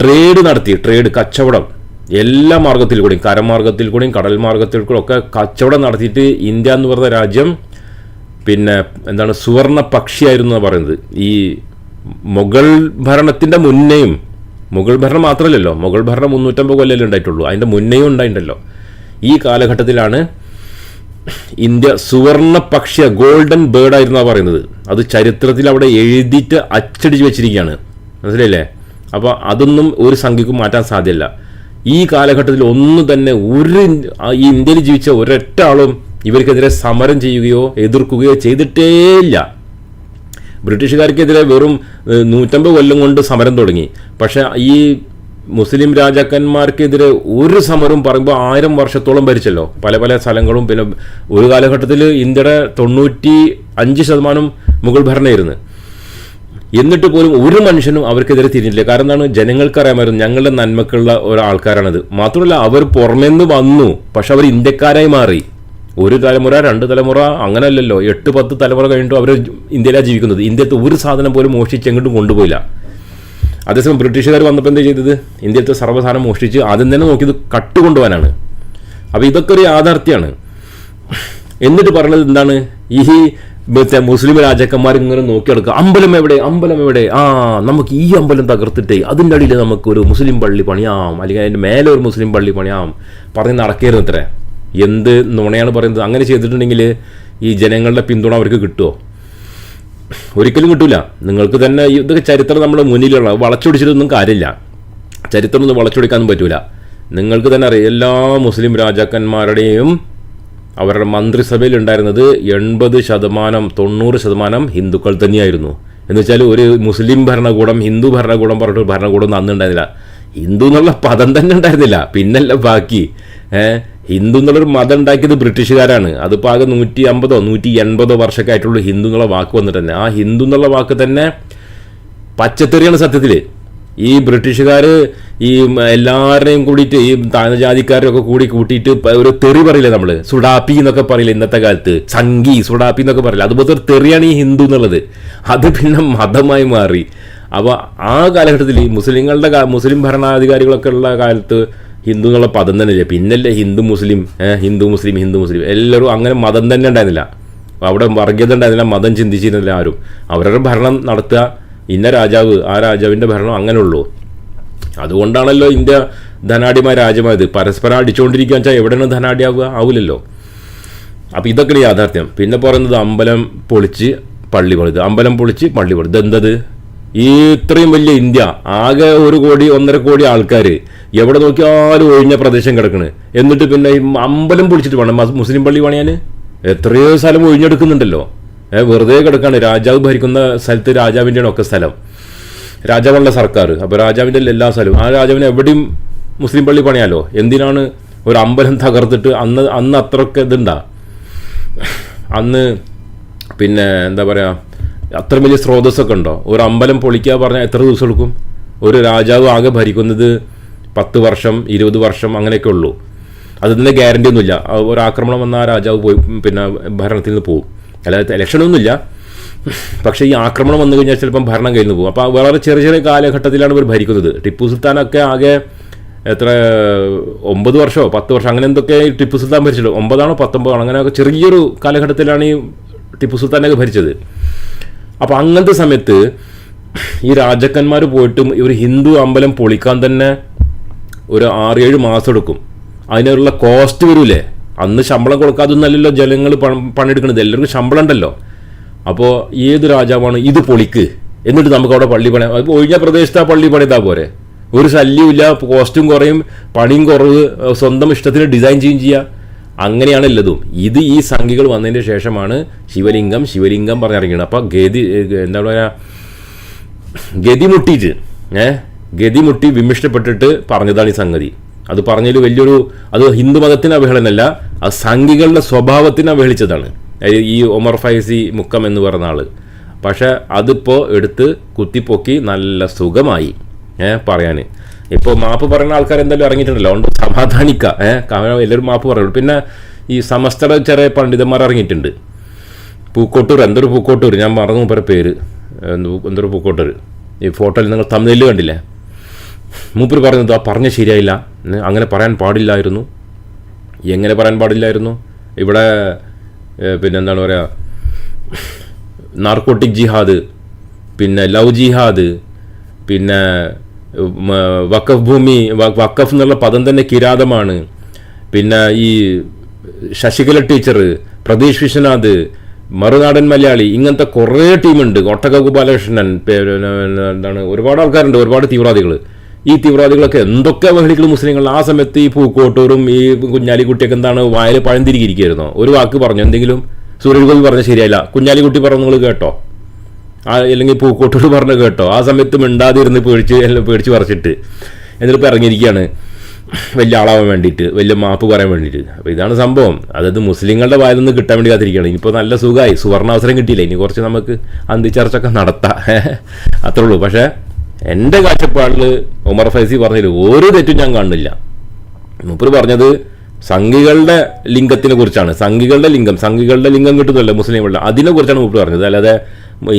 ട്രേഡ് നടത്തി ട്രേഡ് കച്ചവടം എല്ലാ മാർഗത്തിൽ കൂടിയും കരമാർഗത്തിൽ കൂടിയും കടൽ മാർഗത്തിൽ കൂടെ ഒക്കെ കച്ചവടം നടത്തിയിട്ട് ഇന്ത്യ എന്ന് പറയുന്ന രാജ്യം പിന്നെ എന്താണ് സുവർണ പക്ഷിയായിരുന്നു എന്ന് പറയുന്നത്. ഈ മുഗൾ ഭരണത്തിന്റെ മുന്നേയും മുഗൾ ഭരണം മാത്രമല്ലല്ലോ മുഗൾ ഭരണം മുന്നൂറ്റമ്പത് കൊല്ലമല്ലേ ഉണ്ടായിട്ടുള്ളൂ. അതിന്റെ മുന്നേയും ഉണ്ടായിട്ടുണ്ടല്ലോ. ഈ കാലഘട്ടത്തിലാണ് ഇന്ത്യ സുവർണ പക്ഷിയ ഗോൾഡൻ ബേർഡ് ആയിരുന്നു പറയുന്നത്. അത് ചരിത്രത്തിൽ അവിടെ എഴുതിയിട്ട് അച്ചടിച്ച് വെച്ചിരിക്കുകയാണ്. മനസ്സിലായില്ലേ? അപ്പോൾ അതൊന്നും ഒരു സംഖ്യക്കും മാറ്റാൻ സാധ്യമല്ല ഈ കാലഘട്ടത്തിൽ ഒന്നും തന്നെ ഒരു ഈ ഇന്ത്യയിൽ ജീവിച്ച ഒരൊറ്റ ആളും ഇവർക്കെതിരെ സമരം ചെയ്യുകയോ എതിർക്കുകയോ ചെയ്തിട്ടേയില്ല ബ്രിട്ടീഷുകാർക്കെതിരെ വെറും നൂറ്റമ്പത് കൊല്ലം കൊണ്ട് സമരം തുടങ്ങി. പക്ഷേ ഈ മുസ്ലിം രാജാക്കന്മാർക്കെതിരെ ഒരു സമരവും പറയുമ്പോൾ ആയിരം വർഷത്തോളം ഭരിച്ചല്ലോ. പല പല സ്ഥലങ്ങളും പിന്നെ ഒരു കാലഘട്ടത്തിൽ ഇന്ത്യയുടെ തൊണ്ണൂറ്റി അഞ്ച് ശതമാനം മുഗൾ ഭരണമായിരുന്നു എന്നിട്ട് പോലും ഒരു മനുഷ്യനും അവർക്കെതിരെ തിരിഞ്ഞില്ല കാരണം എന്താണ്? ജനങ്ങൾക്കറിയാമായിരുന്നു ഞങ്ങളുടെ നന്മക്കുള്ള ഒരാൾക്കാരാണത്. മാത്രമല്ല അവർ പുറമേന്ന് വന്നു പക്ഷെ അവർ ഇന്ത്യക്കാരായി മാറി. ഒരു തലമുറ രണ്ട് തലമുറ അങ്ങനെയല്ലല്ലോ എട്ട് പത്ത് തലമുറ കഴിഞ്ഞിട്ടും അവർ ഇന്ത്യയിലാണ് ജീവിക്കുന്നത്. ഇന്ത്യത്തെ ഒരു സാധനം പോലും മോഷ്ടിച്ച് എങ്ങോട്ടും കൊണ്ടുപോയില്ല. അതേസമയം ബ്രിട്ടീഷുകാർ വന്നപ്പോൾ എന്താ ചെയ്തത്? ഇന്ത്യത്തെ സർവസാധനം മോഷ്ടിച്ച് ആദ്യം തന്നെ നോക്കിയത് കട്ട് കൊണ്ടുപോകാനാണ് അപ്പോൾ ഇതൊക്കെ ഒരു യാഥാർത്ഥ്യമാണ് എന്നിട്ട് പറഞ്ഞത് എന്താണ്? ഈ മറ്റേ മുസ്ലിം രാജാക്കന്മാർ ഇങ്ങനെ നോക്കിയെടുക്കുക അമ്പലം എവിടെ? അമ്പലം എവിടെ? ആ നമുക്ക് ഈ അമ്പലം തകർത്തിട്ടേ അതിന്റെ അടിയിൽ നമുക്കൊരു മുസ്ലിം പള്ളി പണിയാം. അല്ലെങ്കിൽ അതിന്റെ മേലെ ഒരു മുസ്ലിം പള്ളി പണിയാം. പറഞ്ഞ് നടക്കരുത് അത്ര. എന്ത് നുണയാണ് പറയുന്നത്? അങ്ങനെ ചെയ്തിട്ടുണ്ടെങ്കിൽ ഈ ജനങ്ങളുടെ പിന്തുണ അവർക്ക് കിട്ടുമോ ഒരിക്കലും കിട്ടൂല. നിങ്ങൾക്ക് തന്നെ ഇതൊക്കെ ചരിത്രം നമ്മുടെ മുന്നിലുള്ള വളച്ചൊടിച്ചിട്ടൊന്നും കാര്യമില്ല. ചരിത്രം ഒന്നും വളച്ചൊടിക്കാനൊന്നും പറ്റൂല. നിങ്ങൾക്ക് തന്നെ അറിയാം എല്ലാ മുസ്ലിം രാജാക്കന്മാരുടെയും അവരുടെ മന്ത്രിസഭയിൽ ഉണ്ടായിരുന്നത് എൺപത് ശതമാനം തൊണ്ണൂറ് ശതമാനം ഹിന്ദുക്കൾ തന്നെയായിരുന്നു. എന്ന് വെച്ചാൽ ഒരു മുസ്ലിം ഭരണകൂടം ഹിന്ദു ഭരണകൂടം പറഞ്ഞിട്ട് ഭരണകൂടം അന്ന് ഉണ്ടായിരുന്നില്ല. ഹിന്ദു എന്നുള്ള പദം തന്നെ ഉണ്ടായിരുന്നില്ല. പിന്നല്ല ബാക്കി. ഹിന്ദു എന്നുള്ളൊരു മതം ഉണ്ടാക്കിയത് ബ്രിട്ടീഷുകാരാണ്. അതിപ്പോൾ ആകെ നൂറ്റി അമ്പതോ നൂറ്റി എൺപതോ വർഷമൊക്കെ ആയിട്ടുള്ള ഹിന്ദു എന്നുള്ള വാക്ക് വന്നിട്ട് തന്നെ ആ ഹിന്ദു എന്നുള്ള വാക്ക് തന്നെ പച്ചത്തെറിയാണ് സത്യത്തിൽ ഈ ബ്രിട്ടീഷുകാർ ഈ എല്ലാവരെയും കൂടിയിട്ട് ഈ താഴ്ന്ന ജാതിക്കാരൊക്കെ കൂടി കൂട്ടിയിട്ട് ഒരു തെറി പറയില്ലേ നമ്മൾ സുഡാപ്പി എന്നൊക്കെ പറയില്ല ഇന്നത്തെ കാലത്ത്? സംഗി സുഡാപ്പി എന്നൊക്കെ പറയില്ല? അതുപോലത്തെ ഒരു തെറിയാണ് ഈ ഹിന്ദു എന്നുള്ളത്. അത് പിന്നെ മതമായി മാറി. അപ്പോൾ ആ കാലഘട്ടത്തിൽ ഈ മുസ്ലിങ്ങളുടെ മുസ്ലിം ഭരണാധികാരികളൊക്കെ ഉള്ള കാലത്ത് ഹിന്ദു എന്നുള്ള പദം തന്നെ ഇല്ല? പിന്നല്ലേ ഹിന്ദു മുസ്ലിം ഹിന്ദു മുസ്ലിം ഹിന്ദു മുസ്ലിം. എല്ലാവരും അങ്ങനെ മതം തന്നെ ഉണ്ടായിരുന്നില്ല. അവിടെ വർഗീയത ഉണ്ടായിരുന്നില്ല മതം ചിന്തിച്ചിരുന്നില്ല ആരും. അവരുടെ ഭരണം നടത്തുക ഇന്ന രാജാവ് ആ രാജാവിന്റെ ഭരണം അങ്ങനെ ഉള്ളൂ. അതുകൊണ്ടാണല്ലോ ഇന്ത്യ ധനാഢ്യമായ രാജ്യമായത്. പരസ്പരം അടിച്ചുകൊണ്ടിരിക്കുക വെച്ചാൽ എവിടെയാണ് ധനാഢ്യാവുക? ആവില്ലല്ലോ അപ്പോൾ ഇതൊക്കെയാണ് യാഥാർത്ഥ്യം. പിന്നെ പറയുന്നത് അമ്പലം പൊളിച്ച് പള്ളി പണിത് അമ്പലം പൊളിച്ച് പള്ളി പണിത് എന്തത് ഈ ഇത്രയും വലിയ ഇന്ത്യ ആകെ ഒരു കോടി ഒന്നര കോടി ആൾക്കാർ എവിടെ നോക്കിയാലും ഒഴിഞ്ഞ പ്രദേശം കിടക്കണ്. എന്നിട്ട് പിന്നെ ഈ അമ്പലം പൊളിച്ചിട്ട് വേണം. മുസ്ലിം പള്ളി പണിയാൻ എത്രയോ സ്ഥലം ഒഴിഞ്ഞെടുക്കുന്നുണ്ടല്ലോ. വെറുതെ കിടക്കാണ്. രാജാവ് ഭരിക്കുന്ന സ്ഥലത്ത് രാജാവിന്റെയാണ് ഒക്കെ സ്ഥലം. രാജാവുള്ള സർക്കാർ അപ്പോൾ രാജാവിന്റെ എല്ലാ സ്ഥലവും. ആ രാജാവിന് എവിടെയും മുസ്ലിം പള്ളി പണിയാലോ? എന്തിനാണ് ഒരു അമ്പലം തകർത്തിട്ട് അന്ന് അന്ന് അത്രയൊക്കെ ഇതുണ്ടാ? അന്ന് പിന്നെ എന്താ പറയുക അത്ര വലിയ സ്രോതസ്സൊക്കെ ഉണ്ടോ? ഒരു അമ്പലം പൊളിക്കുക പറഞ്ഞാൽ എത്ര ദിവസം എടുക്കും? ഒരു രാജാവ് ആകെ ഭരിക്കുന്നത് പത്ത് വർഷം ഇരുപത് വർഷം അങ്ങനെയൊക്കെ ഉള്ളൂ. അതിന്റെ ഗ്യാരണ്ടി ഒന്നുമില്ല. ഒരു ആക്രമണം വന്നാൽ രാജാവ് പോയി പിന്നെ ഭരണത്തിൽ നിന്ന് പോകും അല്ലാതെ ഇലക്ഷനൊന്നുമില്ല പക്ഷേ ഈ ആക്രമണം വന്നു കഴിഞ്ഞാൽ ചിലപ്പം ഭരണം കയ്യിൽ നിന്ന് പോകും. അപ്പോൾ വളരെ ചെറിയ ചെറിയ കാലഘട്ടത്തിലാണ് ഇവർ ഭരിക്കുന്നത്. ടിപ്പു സുൽത്താനൊക്കെ ആകെ എത്ര ഒമ്പത് വർഷമോ പത്ത് വർഷം അങ്ങനെ എന്തൊക്കെ ടിപ്പു സുൽത്താൻ ഭരിച്ചല്ലോ ഒമ്പതാണോ പത്തൊമ്പതാണോ അങ്ങനെയൊക്കെ ചെറിയൊരു കാലഘട്ടത്തിലാണ് ഈ ടിപ്പു സുൽത്താനൊക്കെ ഭരിച്ചത്. അപ്പോൾ അങ്ങനത്തെ സമയത്ത് ഈ രാജാക്കന്മാർ പോയിട്ടും ഒരു ഹിന്ദു അമ്പലം പൊളിക്കാൻ തന്നെ ഒരു ആറേഴ് മാസം എടുക്കും. അതിനുള്ള കോസ്റ്റ് വരൂലേ? അന്ന് ശമ്പളം കൊടുക്കാതൊന്നല്ലല്ലോ ജനങ്ങൾ പണിയെടുക്കുന്നത് എല്ലാവർക്കും ശമ്പളം ഉണ്ടല്ലോ. അപ്പോൾ ഏത് രാജാവാണ് ഇത് പൊളിക്ക്? എന്നിട്ട് നമുക്ക് അവിടെ പള്ളി പണിയാം അപ്പോൾ ഒഴിഞ്ഞ പ്രദേശത്ത് ആ പള്ളി പണിതാ പോരെ. ഒരു ശല്യമില്ല കോസ്റ്റും കുറയും പണിയും കുറവ് സ്വന്തം ഇഷ്ടത്തിന് ഡിസൈൻ ചെയ്യും. ചെയ്യുക അങ്ങനെയാണ് ഉള്ളതും ഇത് ഈ സംഖ്യകൾ വന്നതിന് ശേഷമാണ് ശിവലിംഗം ശിവലിംഗം പറഞ്ഞിറങ്ങിയത്. അപ്പോൾ ഗതി എന്താ പറയാ ഗതി ഏഹ് ഗതിമുട്ടി ഗതി മുട്ടി വിമിഷ്ടപ്പെട്ടിട്ട് പറഞ്ഞതാണ് ഈ സംഗതി. അത് പറഞ്ഞതിൽ വലിയൊരു അത് ഹിന്ദു മതത്തിന് അവഹേളനല്ല അത് സംഘികളുടെ സ്വഭാവത്തിന് അവഹേളിച്ചതാണ്. ഈ ഒമർ ഫൈസി മുക്കം എന്ന് പറഞ്ഞ ആൾ. പക്ഷെ അതിപ്പോ എടുത്ത് കുത്തിപ്പൊക്കി നല്ല സുഖമായി ഏഹ് പറയാൻ ഇപ്പോൾ മാപ്പ് പറയുന്ന ആൾക്കാർ എന്തായാലും ഇറങ്ങിയിട്ടുണ്ടല്ലോ. അതുകൊണ്ട് സമാധാനിക്കുക ഏ കാരണം എല്ലാവരും മാപ്പ് പറയുള്ളൂ. പിന്നെ ഈ സമസ്തയുടെ ചെറിയ പണ്ഡിതന്മാർ ഇറങ്ങിയിട്ടുണ്ട്. പൂക്കോട്ടൂർ എന്തൊരു പൂക്കോട്ടൂർ? ഞാൻ മറന്നു മൂപ്പരെ പേര്. എന്ത് എന്തൊരു പൂക്കോട്ടൂർ? ഈ ഫോട്ടോയിൽ നിങ്ങൾ തമിഴിൽ കണ്ടില്ലേ? മൂപ്പർ പറയുന്നത് ആ പറഞ്ഞ ശരിയായില്ല. അങ്ങനെ പറയാൻ പാടില്ലായിരുന്നു. എങ്ങനെ പറയാൻ പാടില്ലായിരുന്നു? ഇവിടെ പിന്നെ എന്താണ് പറയുക നാർക്കോട്ടിക് ജിഹാദ് പിന്നെ ലവ് ജിഹാദ് പിന്നെ വഖഫ് ഭൂമി വക്കഫ് എന്നുള്ള പദം തന്നെ കിരാതമാണ്. പിന്നെ ഈ ശശികല ടീച്ചർ പ്രതീഷ് വിശ്വനാഥ് മറുനാടൻ മലയാളി ഇങ്ങനത്തെ കുറേ ടീമുണ്ട്. ഒട്ടക ഗോപാലകൃഷ്ണൻ എന്താണ് ഒരുപാട് ആൾക്കാരുണ്ട് ഒരുപാട് തീവ്രവാദികൾ ഈ തീവ്രവാദികളൊക്കെ എന്തൊക്കെ അവഹേളികൾ മുസ്ലിങ്ങൾ? ആ സമയത്ത് ഈ പൂക്കോട്ടൂറും ഈ കുഞ്ഞാലിക്കുട്ടിയൊക്കെ എന്താണ് വായിൽ പഴന്തിരിക്കുകയായിരുന്നോ ഒരു വാക്ക് പറഞ്ഞു എന്തെങ്കിലും സൂര്യഗോപി ഗോപി പറഞ്ഞ ശരിയല്ല. കുഞ്ഞാലിക്കുട്ടി പറഞ്ഞു നിങ്ങൾ കേട്ടോ? അല്ലെങ്കിൽ പൂക്കോട്ടോട് പറഞ്ഞ കേട്ടോ. ആ സമയത്ത് മിണ്ടാതിരുന്ന് പേടിച്ച് എല്ലാം പേടിച്ച് പറിച്ചിട്ട്. എന്നിട്ട് ഇറങ്ങിയിരിക്കുകയാണ് വലിയ ആളാവാൻ വേണ്ടിയിട്ട് വലിയ മാപ്പ് പറയാൻ വേണ്ടിയിട്ട്. അപ്പോൾ ഇതാണ് സംഭവം. അതായത് മുസ്ലിങ്ങളുടെ വായിൽ നിന്ന് കിട്ടാൻ വേണ്ടി കാത്തിരിക്കുകയാണ്. ഇനിയിപ്പോൾ നല്ല സുഖമായി. സുവർണാവസരം കിട്ടിയില്ല? ഇനി കുറച്ച് നമുക്ക് അന്തിച്ചർച്ചൊക്കെ നടത്താം. [LAUGHS] അത്രേ ഉള്ളൂ. പക്ഷേ എന്റെ കാഴ്ചപ്പാടിൽ ഉമർ ഫൈസി പറഞ്ഞതിൽ ഒരു തെറ്റും ഞാൻ കാണുന്നില്ല. മൂപ്പർ പറഞ്ഞത് സംഘികളുടെ ലിംഗത്തിനെ കുറിച്ചാണ്. സംഘികളുടെ ലിംഗം സംഘികളുടെ ലിംഗം കിട്ടുന്നല്ലോ മുസ്ലിങ്ങളുടെ അതിനെ കുറിച്ചാണ് മുപ്പ് പറഞ്ഞത്. അല്ലാതെ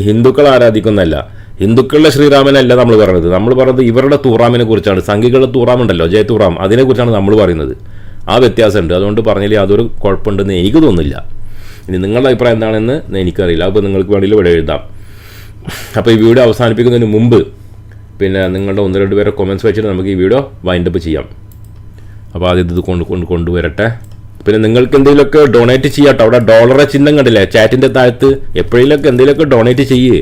ഹിന്ദുക്കൾ ആരാധിക്കുന്നതല്ല. ഹിന്ദുക്കളുടെ ശ്രീരാമനല്ല നമ്മൾ പറഞ്ഞത്. നമ്മൾ പറഞ്ഞത് ഇവരുടെ തൂറാമിനെ കുറിച്ചാണ്. സംഘികളുടെ തൂറാമുണ്ടല്ലോ ജയ അതിനെ അതിനെക്കുറിച്ചാണ് നമ്മൾ പറയുന്നത്. ആ വ്യത്യാസമുണ്ട്. അതുകൊണ്ട് പറഞ്ഞാൽ അതൊരു കുഴപ്പമുണ്ടെന്ന് എനിക്ക് തോന്നുന്നില്ല. ഇനി നിങ്ങളുടെ അഭിപ്രായം എന്താണെന്ന് എനിക്കറിയില്ല. അപ്പോൾ നിങ്ങൾക്ക് വേണമെങ്കിൽ ഇവിടെ എഴുതാം. അപ്പോൾ ഈ വീഡിയോ അവസാനിപ്പിക്കുന്നതിന് മുമ്പ് പിന്നെ നിങ്ങളുടെ ഒന്ന് രണ്ട് പേരെ കൊമൻസ് വെച്ചിട്ട് നമുക്ക് ഈ വീഡിയോ വൈൻഡപ്പ് ചെയ്യാം. അപ്പോൾ ആദ്യം ഇത് കൊണ്ട് കൊണ്ട് കൊണ്ടുവരട്ടെ. പിന്നെ നിങ്ങൾക്ക് എന്തെങ്കിലുമൊക്കെ ഡൊണേറ്റ് ചെയ്യാട്ടോ? അവിടെ ഡോളറെ ചിഹ്നം കണ്ടില്ലേ? ചാറ്റിന്റെ താഴത്ത് എപ്പോഴെങ്കിലൊക്കെ എന്തെങ്കിലുമൊക്കെ ഡൊണേറ്റ് ചെയ്യേ.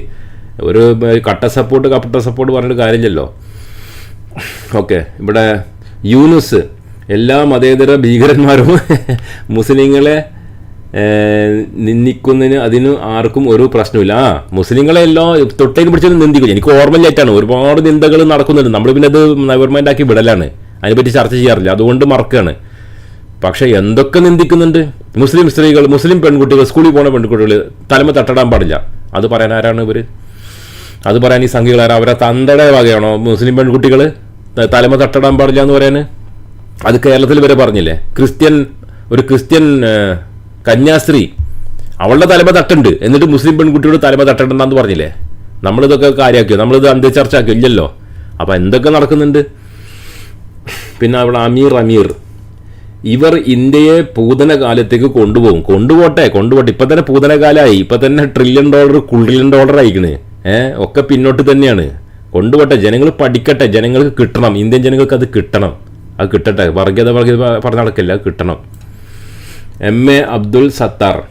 ഒരു കട്ട സപ്പോർട്ട് കപ്പട്ട സപ്പോർട്ട് പറഞ്ഞിട്ട് കാര്യമില്ലല്ലോ. ഓക്കെ ഇവിടെ യൂനുസ് എല്ലാ മതേതര ഭീകരന്മാരും [LAUGHS] മുസ്ലിങ്ങളെ നിന്ദിക്കുന്നതിന് അതിന് ആർക്കും ഒരു പ്രശ്നമില്ല ആ മുസ്ലിങ്ങളെ എല്ലാം തൊട്ടേക്ക് പിടിച്ചത് നിന്ദിക്കും. എനിക്ക് ഓർമ്മയിലായിട്ടാണ് ഒരുപാട് നിന്ദകൾ നടക്കുന്നുണ്ട്. നമ്മൾ പിന്നെ അത് ഗവൺമെന്റ് ആക്കി വിടലാണ്. അതിനെപ്പറ്റി ചർച്ച ചെയ്യാറില്ല. അതുകൊണ്ട് മറക്കുകയാണ് പക്ഷേ എന്തൊക്കെ നിന്ദിക്കുന്നുണ്ട്? മുസ്ലിം സ്ത്രീകൾ മുസ്ലിം പെൺകുട്ടികൾ സ്കൂളിൽ പോകുന്ന പെൺകുട്ടികൾ തലമ തട്ടടാൻ പാടില്ല. അത് പറയാൻ ആരാണ് ഇവർ അത് പറയാൻ ഈ സംഘികൾ ആരാ? അവരെ തന്തയുടെ വകയാണോ? മുസ്ലിം പെൺകുട്ടികൾ തലമ തട്ടടാൻ പാടില്ല എന്ന് പറയാൻ അത് കേരളത്തിൽ വരെ പറഞ്ഞില്ലേ? ക്രിസ്ത്യൻ ഒരു ക്രിസ്ത്യൻ കന്യാസ്ത്രീ അവളുടെ തലമ തട്ടുണ്ട്. എന്നിട്ട് മുസ്ലിം പെൺകുട്ടിയോട് തലമ തട്ടണ്ടെന്ന് പറഞ്ഞില്ലേ? നമ്മളിതൊക്കെ കാര്യമാക്കിയോ നമ്മളിത് അന്ത്യചർച്ച ആക്കിയോ ഇല്ലല്ലോ. അപ്പം എന്തൊക്കെ നടക്കുന്നുണ്ട്? പിന്നെ അവിടെ അമീർ അമീർ. ഇവർ ഇന്ത്യയെ പൂതന കാലത്തേക്ക് കൊണ്ടുപോകും. കൊണ്ടുപോട്ടെ കൊണ്ടുപോട്ടെ. ഇപ്പം തന്നെ പൂതന കാലമായി ഇപ്പൊ തന്നെ ട്രില്യൺ ഡോളർ കുള്ളിയൻ ഡോളർ ആയിക്കണേ. ഏഹ് ഒക്കെ പിന്നോട്ട് തന്നെയാണ്. കൊണ്ടുപോട്ടെ ജനങ്ങൾ പഠിക്കട്ടെ. ജനങ്ങൾക്ക് കിട്ടണം. ഇന്ത്യൻ ജനങ്ങൾക്ക് അത് കിട്ടണം. അത് കിട്ടട്ടെ. വർഗീയത വർഗീയത പറഞ്ഞ നടക്കില്ല കിട്ടണം. M A Abdul Sathar.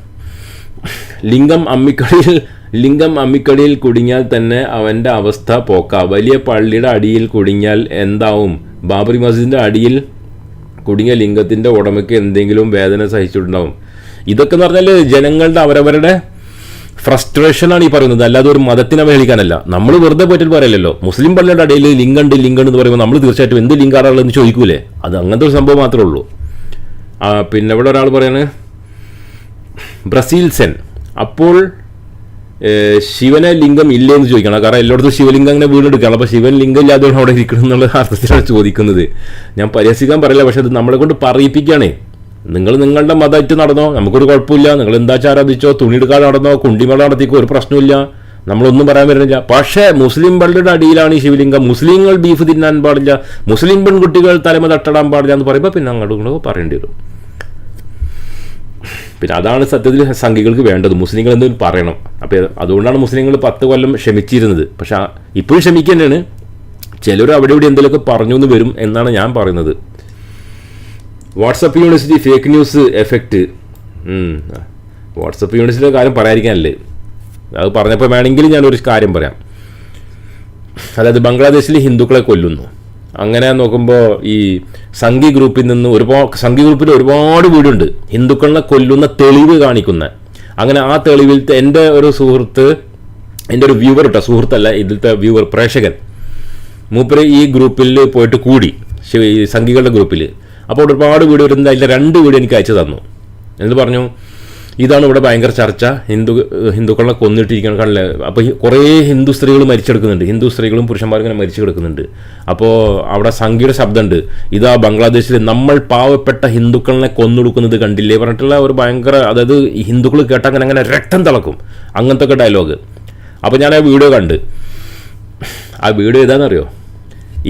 ലിംഗം അമ്മിക്കടിയിൽ ലിംഗം അമ്മിക്കടിയിൽ കുടുങ്ങിയാൽ തന്നെ അവന്റെ അവസ്ഥ പോക്ക. വലിയ പള്ളിയുടെ അടിയിൽ കുടുങ്ങിയാൽ എന്താവും? ബാബറി മസ്ജിദിന്റെ അടിയിൽ കുടുങ്ങിയ ലിംഗത്തിന്റെ ഉടമയ്ക്ക് എന്തെങ്കിലും വേദന സഹിച്ചിട്ടുണ്ടാവും. ഇതൊക്കെ എന്ന് പറഞ്ഞാൽ ജനങ്ങളുടെ അവരവരുടെ ഫ്രസ്ട്രേഷനാണ് ഈ പറയുന്നത്. അല്ലാതെ ഒരു മതത്തിനെ അവഹേളിക്കാനല്ല. നമ്മൾ വെറുതെ പോയിട്ട് പറയില്ലല്ലോ മുസ്ലിം പള്ളിയുടെ അടിയിൽ ലിംഗമുണ്ട് ലിംഗമുണ്ട് എന്ന് പറയുമ്പോൾ നമ്മൾ തീർച്ചയായിട്ടും എന്ത് ലിംഗാണുള്ളതെന്ന് ചോദിക്കൂലേ? അത് അങ്ങനത്തെ ഒരു സംഭവം മാത്രമേ ഉള്ളൂ. പിന്നെ ഇവിടെ ഒരാൾ പറയാണ് ബ്രസീൽ സെൻ അപ്പോൾ ശിവനെ ലിംഗം ഇല്ലേ എന്ന് ചോദിക്കണം. കാരണം എല്ലായിടത്തും ശിവലിംഗം അങ്ങനെ വീണെടുക്കണം. അപ്പോൾ ശിവൻ ലിംഗം ഇല്ലാതെ അവിടെ ഇരിക്കണം എന്നുള്ള അർത്ഥത്തിലാണ് ചോദിക്കുന്നത്. ഞാൻ പരിഹസിക്കാൻ പറയില്ല പക്ഷെ അത് നമ്മളെ കൊണ്ട് പറയിപ്പിക്കുകയാണേ. നിങ്ങൾ നിങ്ങളുടെ മതമായിട്ട് നടന്നോ? നമുക്കൊരു കുഴപ്പമില്ല. നിങ്ങൾ എന്താ ആരാധിച്ചോ? തുണിയെടുക്കാൻ നടന്നോ? കുണ്ടിമേള നടത്തിക്കോ? ഒരു പ്രശ്നമില്ല നമ്മളൊന്നും പറയാൻ വരുന്നില്ല. പക്ഷേ മുസ്ലിം പള്ളിയുടെ അടിയിലാണ് ഈ ശിവലിംഗം. മുസ്ലിങ്ങൾ ബീഫ് തിന്നാൻ പാടില്ല. മുസ്ലിം പെൺകുട്ടികൾ തലമ തട്ടടാൻ പാടില്ല എന്ന് പറയുമ്പോൾ പിന്നെ അങ്ങോട്ടും പറയേണ്ടി വരും. പിന്നെ അതാണ് സത്യത്തിൽ സംഘികൾക്ക് വേണ്ടത്. മുസ്ലിങ്ങൾ എന്ന് പറയണം. അപ്പോൾ അതുകൊണ്ടാണ് മുസ്ലിങ്ങൾ പത്ത് കൊല്ലം ക്ഷമിച്ചിരുന്നത്. പക്ഷെ ഇപ്പോഴും ക്ഷമിക്കേണ്ടാണ് ചിലർ അവിടെ ഇവിടെ എന്തെങ്കിലുമൊക്കെ പറഞ്ഞു എന്ന് വരും എന്നാണ് ഞാൻ പറയുന്നത്. WhatsApp university fake news effect WhatsApp യൂണിവേഴ്സിറ്റിയുടെ കാര്യം പറയാതിരിക്കാനല്ലേ? അത് പറഞ്ഞപ്പോൾ വേണമെങ്കിൽ ഞാനൊരു കാര്യം പറയാം. അതായത് ബംഗ്ലാദേശിൽ ഹിന്ദുക്കളെ കൊല്ലുന്നു. അങ്ങനെ നോക്കുമ്പോൾ ഈ സംഘി ഗ്രൂപ്പിൽ നിന്ന് ഒരുപാട് സംഘി ഗ്രൂപ്പിൽ ഒരുപാട് വീടുണ്ട്. ഹിന്ദുക്കളെ കൊല്ലുന്ന തെളിവ് കാണിക്കുന്ന. അങ്ങനെ ആ തെളിവിൽ എന്റെ ഒരു സുഹൃത്ത് എന്റെ ഒരു വ്യൂവർ കേട്ടോ സുഹൃത്തല്ല ഇതിലത്തെ വ്യൂവർ പ്രേക്ഷകൻ. മൂപ്പര് ഈ ഗ്രൂപ്പിൽ പോയിട്ട് കൂടി ഈ സംഘികളുടെ ഗ്രൂപ്പിൽ അപ്പോൾ ഒരുപാട് വീഡിയോ വരുന്നത് അതിന്റെ രണ്ട് വീഡിയോ എനിക്ക് അയച്ചു തന്നു. എന്ന് പറഞ്ഞു? ഇതാണ് ഇവിടെ ഭയങ്കര ചർച്ച. ഹിന്ദു ഹിന്ദുക്കളെ കൊന്നിട്ടിരിക്കണം കണ്ടില്ല അപ്പോൾ കുറേ ഹിന്ദു സ്ത്രീകൾ മരിച്ചെടുക്കുന്നുണ്ട്. ഹിന്ദു സ്ത്രീകളും പുരുഷന്മാരും ഇങ്ങനെ മരിച്ചു കിടക്കുന്നുണ്ട് അപ്പോൾ അവിടെ സംഖ്യയുടെ ശബ്ദമുണ്ട്. ഇതാ ബംഗ്ലാദേശിൽ നമ്മൾ പാവപ്പെട്ട ഹിന്ദുക്കളെ കൊന്നൊടുക്കുന്നത് കണ്ടില്ലേ? പറഞ്ഞിട്ടുള്ള ഒരു ഭയങ്കര അതായത് ഹിന്ദുക്കൾ കേട്ടാൽ അങ്ങനെ അങ്ങനെ രക്തം തിളക്കും. അങ്ങനത്തെ ഒക്കെ ഡയലോഗ് അപ്പോൾ ഞാൻ ആ വീഡിയോ കണ്ട്. ആ വീഡിയോ ഏതാണെന്നറിയോ?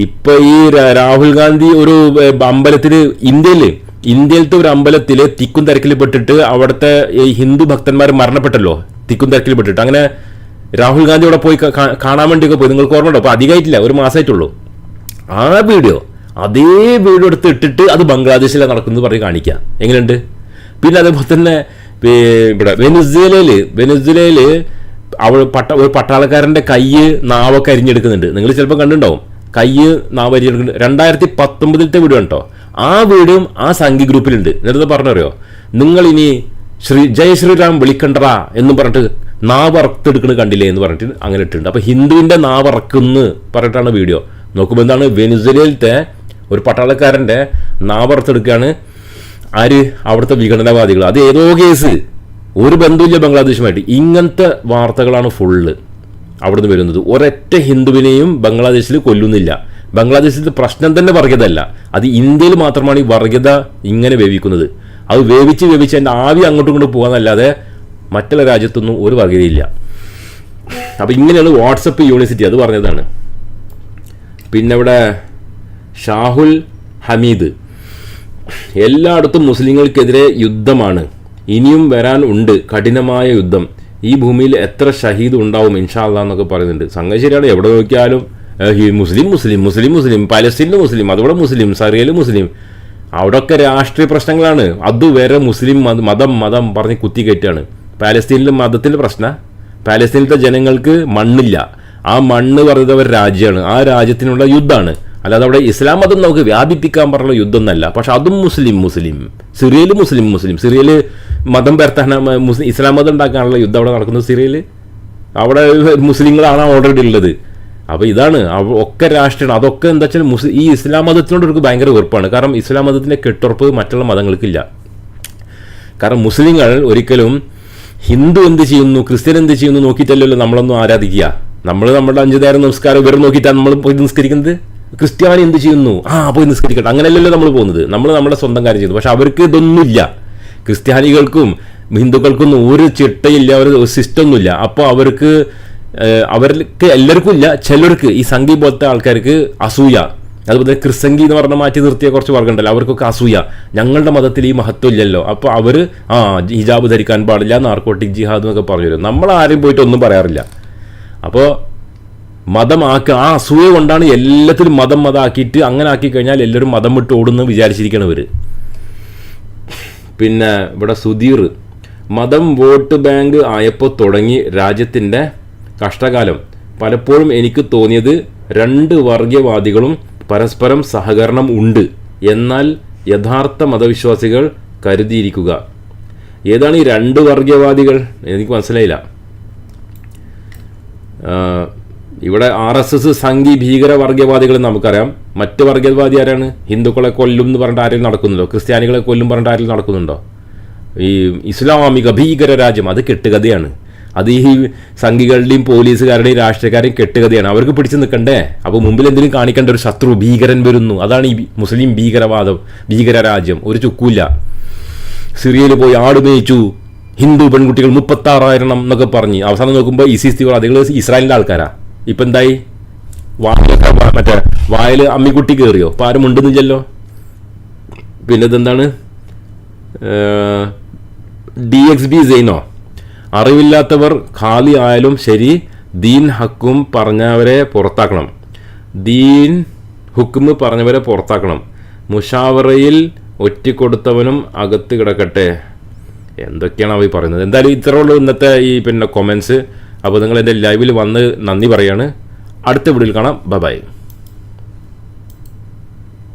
ഇപ്പോൾ ഈ രാഹുൽ ഗാന്ധി ഒരു അമ്പലത്തിൽ ഇന്ത്യയിൽ ഇന്ത്യയിലത്തെ ഒരു അമ്പലത്തിൽ തിക്കും തിരക്കിൽ പെട്ടിട്ട് അവിടുത്തെ ഹിന്ദു ഭക്തന്മാർ മരണപ്പെട്ടല്ലോ? തിക്കും തിരക്കിൽ പെട്ടിട്ട്. അങ്ങനെ രാഹുൽ ഗാന്ധി അവിടെ പോയി കാണാൻ വേണ്ടിയൊക്കെ പോയി. നിങ്ങൾക്ക് ഓർമ്മയുണ്ടോ? അപ്പോൾ അധികമായിട്ടില്ല ഒരു മാസമായിട്ടുള്ളൂ ആ വീഡിയോ അതേ വീഡിയോ എടുത്ത് ഇട്ടിട്ട് അത് ബംഗ്ലാദേശിലാണ് നടക്കുന്നത് പറഞ്ഞ് കാണിക്കാം. എങ്ങനെയുണ്ട്? പിന്നെ അതേപോലെ തന്നെ ഇവിടെ വെനിസ്വേലയിൽ വെനിസ്വേലയിൽ അവൾ പട്ട ഒരു പട്ടാളക്കാരന്റെ കൈ നാവൊക്കെ അരിഞ്ഞെടുക്കുന്നുണ്ട്. നിങ്ങൾ ചിലപ്പോൾ കണ്ടിട്ടുണ്ടാവും. കൈ നാവ് അരിഞ്ഞെടുക്കുന്നുണ്ട്. രണ്ടായിരത്തി പത്തൊമ്പതിലത്തെ വീഡിയോ കേട്ടോ ആ വീഡിയോയും ആ സംഘി ഗ്രൂപ്പിലുണ്ട്. നേരത്തെ പറഞ്ഞറിയോ? നിങ്ങൾ ഇനി ശ്രീ ജയ ശ്രീറാം വിളിക്കണ്ടടാ എന്ന് പറഞ്ഞിട്ട് നാവ് അറുത്തെടുക്കണ കണ്ടില്ലേ എന്ന് പറഞ്ഞിട്ട് അങ്ങനെ ഇട്ടിട്ടുണ്ട്. അപ്പോൾ ഹിന്ദുവിന്റെ നാവ് പറഞ്ഞിട്ടാണ് വീഡിയോ. നോക്കുമ്പോൾ എന്താണ്? വെനിസ്വലയിലത്തെ ഒരു പട്ടാളക്കാരന്റെ നാവ് അറുത്തെടുക്കുകയാണ് ആര്? അവിടുത്തെ വിഘടനവാദികൾ. അത് ഏതോ കേസ്. ഒരു ബന്ധുവില്ല ബംഗ്ലാദേശുമായിട്ട്. ഇങ്ങനത്തെ വാർത്തകളാണ് ഫുള്ള് അവിടുന്ന് വരുന്നത്. ഒരൊറ്റ ഹിന്ദുവിനെയും ബംഗ്ലാദേശിൽ കൊല്ലുന്നില്ല. ബംഗ്ലാദേശിൽ പ്രശ്നം തന്നെ വർഗീയതല്ല അത് ഇന്ത്യയിൽ മാത്രമാണ് ഈ വർഗീയത ഇങ്ങനെ വേവിക്കുന്നത്. അത് വേവിച്ച് വേവിച്ച് അതിന്റെ ആവി അങ്ങോട്ടും ഇങ്ങോട്ടും പോകാന്നല്ലാതെ മറ്റുള്ള രാജ്യത്തൊന്നും ഒരു വർഗീയതയില്ല. അപ്പോൾ ഇങ്ങനെയാണ് വാട്സപ്പ് യൂണിവേഴ്സിറ്റി അത് പറഞ്ഞതാണ്. പിന്നെ ഇവിടെ ഷാഹുൽ ഹമീദ്. എല്ലായിടത്തും മുസ്ലിങ്ങൾക്കെതിരെ യുദ്ധമാണ്. ഇനിയും വരാൻ ഉണ്ട്. കഠിനമായ യുദ്ധം. ഈ ഭൂമിയിൽ എത്ര ഷഹീദ് ഉണ്ടാവും ഇൻഷാ അള്ളാന്നൊക്കെ പറയുന്നുണ്ട്. സംഗതി ശരിയാണ്. എവിടെ നോക്കിയാലും മുസ്ലിം മുസ്ലിം മുസ്ലിം മുസ്ലിം പലസ്തീനിൽ മുസ്ലിം അതുപോലെ മുസ്ലിം സറിയയിൽ മുസ്ലിം. അവിടെയൊക്കെ രാഷ്ട്രീയ പ്രശ്നങ്ങളാണ്. അതുവരെ മുസ്ലിം മത- മതം പറഞ്ഞ് കുത്തി കയറ്റാണ് പാലസ്തീനിലെ മതത്തിന്റെ പ്രശ്ന. പാലസ്തീനിലത്തെ ജനങ്ങൾക്ക് മണ്ണില്ല. ആ മണ്ണ് പറയുന്നത് അവർ രാജ്യമാണ്. ആ രാജ്യത്തിനുള്ള യുദ്ധമാണ്. അല്ലാതെ അവിടെ ഇസ്ലാം മതം നമുക്ക് വ്യാപിപ്പിക്കാൻ പറഞ്ഞ യുദ്ധം എന്നല്ല പക്ഷെ അതും മുസ്ലിം മുസ്ലിം. സിറിയയിൽ മുസ്ലിം മുസ്ലിം. സിറിയയിൽ മതം പരത്താൻ മുസ്ലിം ഇസ്ലാം മതം ഉണ്ടാക്കാനുള്ള യുദ്ധം അവിടെ നടക്കുന്നത് സിറിയയിൽ അവിടെ മുസ്ലിങ്ങളാണ് ഓൾറെഡി ഉള്ളത് അപ്പോൾ ഇതാണ്. ഒക്കെ രാഷ്ട്രീയം അതൊക്കെ എന്താ വെച്ചാൽ മുസ്ലിം ഈ ഇസ്ലാം മതത്തിനോട് ഒരു ഭയങ്കര വെറുപ്പാണ്. കാരണം ഇസ്ലാം മതത്തിന്റെ കെട്ടുറപ്പ് മറ്റുള്ള മതങ്ങൾക്കില്ല. കാരണം മുസ്ലിങ്ങൾ ഒരിക്കലും ഹിന്ദു എന്ത് ചെയ്യുന്നു ക്രിസ്ത്യൻ എന്ത് ചെയ്യുന്നു നോക്കിയിട്ടല്ലല്ലോ നമ്മളൊന്നും ആരാധിക്കുക. നമ്മൾ നമ്മുടെ അഞ്ചു നേരം നമസ്കാരം ഇവരെ നോക്കിയിട്ടാണ് നമ്മൾ പോയി നിസ്കരിക്കുന്നത്. ക്രിസ്ത്യാനി എന്ത് ചെയ്യുന്നു? ആ പോയി നിസ്കരിക്കട്ടെ. അങ്ങനെയല്ലല്ലോ നമ്മൾ പോകുന്നത്. നമ്മൾ നമ്മുടെ സ്വന്തം കാര്യം ചെയ്യുന്നു. പക്ഷെ അവർക്ക് ഇതൊന്നുമില്ല. ക്രിസ്ത്യാനികൾക്കും ഹിന്ദുക്കൾക്കൊന്നും ഒരു ചിട്ടയില്ല ഒരു സിസ്റ്റം ഒന്നുമില്ല അപ്പോൾ അവർക്ക് അവർക്ക് എല്ലാവർക്കും ഇല്ല. ചിലർക്ക് ഈ സംഘി പോലത്തെ ആൾക്കാർക്ക് അസൂയ. അതുപോലെ ക്രിസംഗി എന്ന് പറഞ്ഞ മാറ്റി നിർത്തിയ കുറച്ച് വർഗമുണ്ടല്ലോ അവർക്കൊക്കെ അസൂയ. ഞങ്ങളുടെ മതത്തിൽ ഈ മഹത്വം ഇല്ലല്ലോ. അപ്പോൾ അവർ ആ ഹിജാബ് ധരിക്കാൻ പാടില്ല നാർക്കോട്ടിക് ജിഹാദ് എന്നൊക്കെ പറഞ്ഞു തരും. നമ്മൾ ആരും പോയിട്ട് ഒന്നും പറയാറില്ല. അപ്പോൾ മതമാക്കുക ആ അസൂയ കൊണ്ടാണ് എല്ലാത്തിലും മതം മതമാക്കിയിട്ട് അങ്ങനെ ആക്കി കഴിഞ്ഞാൽ എല്ലാവരും മതം വിട്ട് ഓടുന്നു വിചാരിച്ചിരിക്കണം ഇവർ പിന്നെ ഇവിടെ സുധീർ മതം വോട്ട് ബാങ്ക് ആയപ്പോൾ തുടങ്ങി രാജ്യത്തിന്റെ കഷ്ടകാലം. പലപ്പോഴും എനിക്ക് തോന്നിയത് രണ്ട് വർഗീയവാദികളും പരസ്പരം സഹകരണം ഉണ്ട് എന്നാൽ യഥാർത്ഥ മതവിശ്വാസികൾ കരുതിയിരിക്കുക. ഏതാണ് ഈ രണ്ട് വർഗീയവാദികൾ എനിക്ക് മനസ്സിലായില്ല. ഇവിടെ ആർ എസ് എസ് സംഘി ഭീകര വർഗീയവാദികൾ നമുക്കറിയാം. മറ്റ് വർഗീയവാദി ആരാണ്? ഹിന്ദുക്കളെ കൊല്ലും എന്ന് പറഞ്ഞിട്ട് ആരെങ്കിലും നടക്കുന്നുണ്ടോ? ക്രിസ്ത്യാനികളെ കൊല്ലും പറഞ്ഞിട്ട് ആരെങ്കിലും നടക്കുന്നുണ്ടോ? ഈ ഇസ്ലാമിക ഭീകര രാജ്യം അത് കെട്ടുകഥയാണ്. അത് ഈ സംഘികളുടെയും പോലീസുകാരുടെയും രാഷ്ട്രീയക്കാരെയും കെട്ടുകഥയാണ്. അവർക്ക് പിടിച്ചു നിൽക്കണ്ടേ? അപ്പോൾ മുമ്പിൽ എന്തെങ്കിലും കാണിക്കേണ്ട ഒരു ശത്രു ഭീകരൻ വരുന്നു. അതാണ് ഈ മുസ്ലിം ഭീകരവാദം ഭീകര രാജ്യം ഒരു ചുക്കൂല്ല. സിറിയയിൽ പോയി ആട് മേയിച്ചു. ഹിന്ദു പെൺകുട്ടികൾ മുപ്പത്താറായിരം എന്നൊക്കെ പറഞ്ഞ്. അവസാനം നോക്കുമ്പോൾ ഇസിസ് തീവ്രവാദികൾ ഇസ്രായേലിന്റെ ആൾക്കാരാ. ഇപ്പം എന്തായി? വായിലൊക്കെ മറ്റേ വായിൽ അമ്മിക്കുട്ടി കയറിയോ ഇപ്പം ആരും ഉണ്ടെന്നില്ലല്ലോ പിന്നെ ഇതെന്താണ് ഡി എക്സ് ബി സൈനോ അറിവില്ലാത്തവർ ഖാലി ആയാലും ശരി ദീൻ ഹക്കും പറഞ്ഞവരെ പുറത്താക്കണം. ദീൻ ഹുക്കും പറഞ്ഞവരെ പുറത്താക്കണം. മുഷാവറയിൽ ഒറ്റിക്കൊടുത്തവനും അകത്ത് കിടക്കട്ടെ. എന്തൊക്കെയാണ് അവ പറയുന്നത്? എന്തായാലും ഇത്രയുള്ളൂ ഇന്നത്തെ ഈ പിന്നെ കൊമൻസ് അപ്പോൾ നിങ്ങൾ എന്റെ ലൈവിൽ വന്ന് നന്ദി പറയാണ്. അടുത്ത വീഡിയോയിൽ കാണാം. ബൈ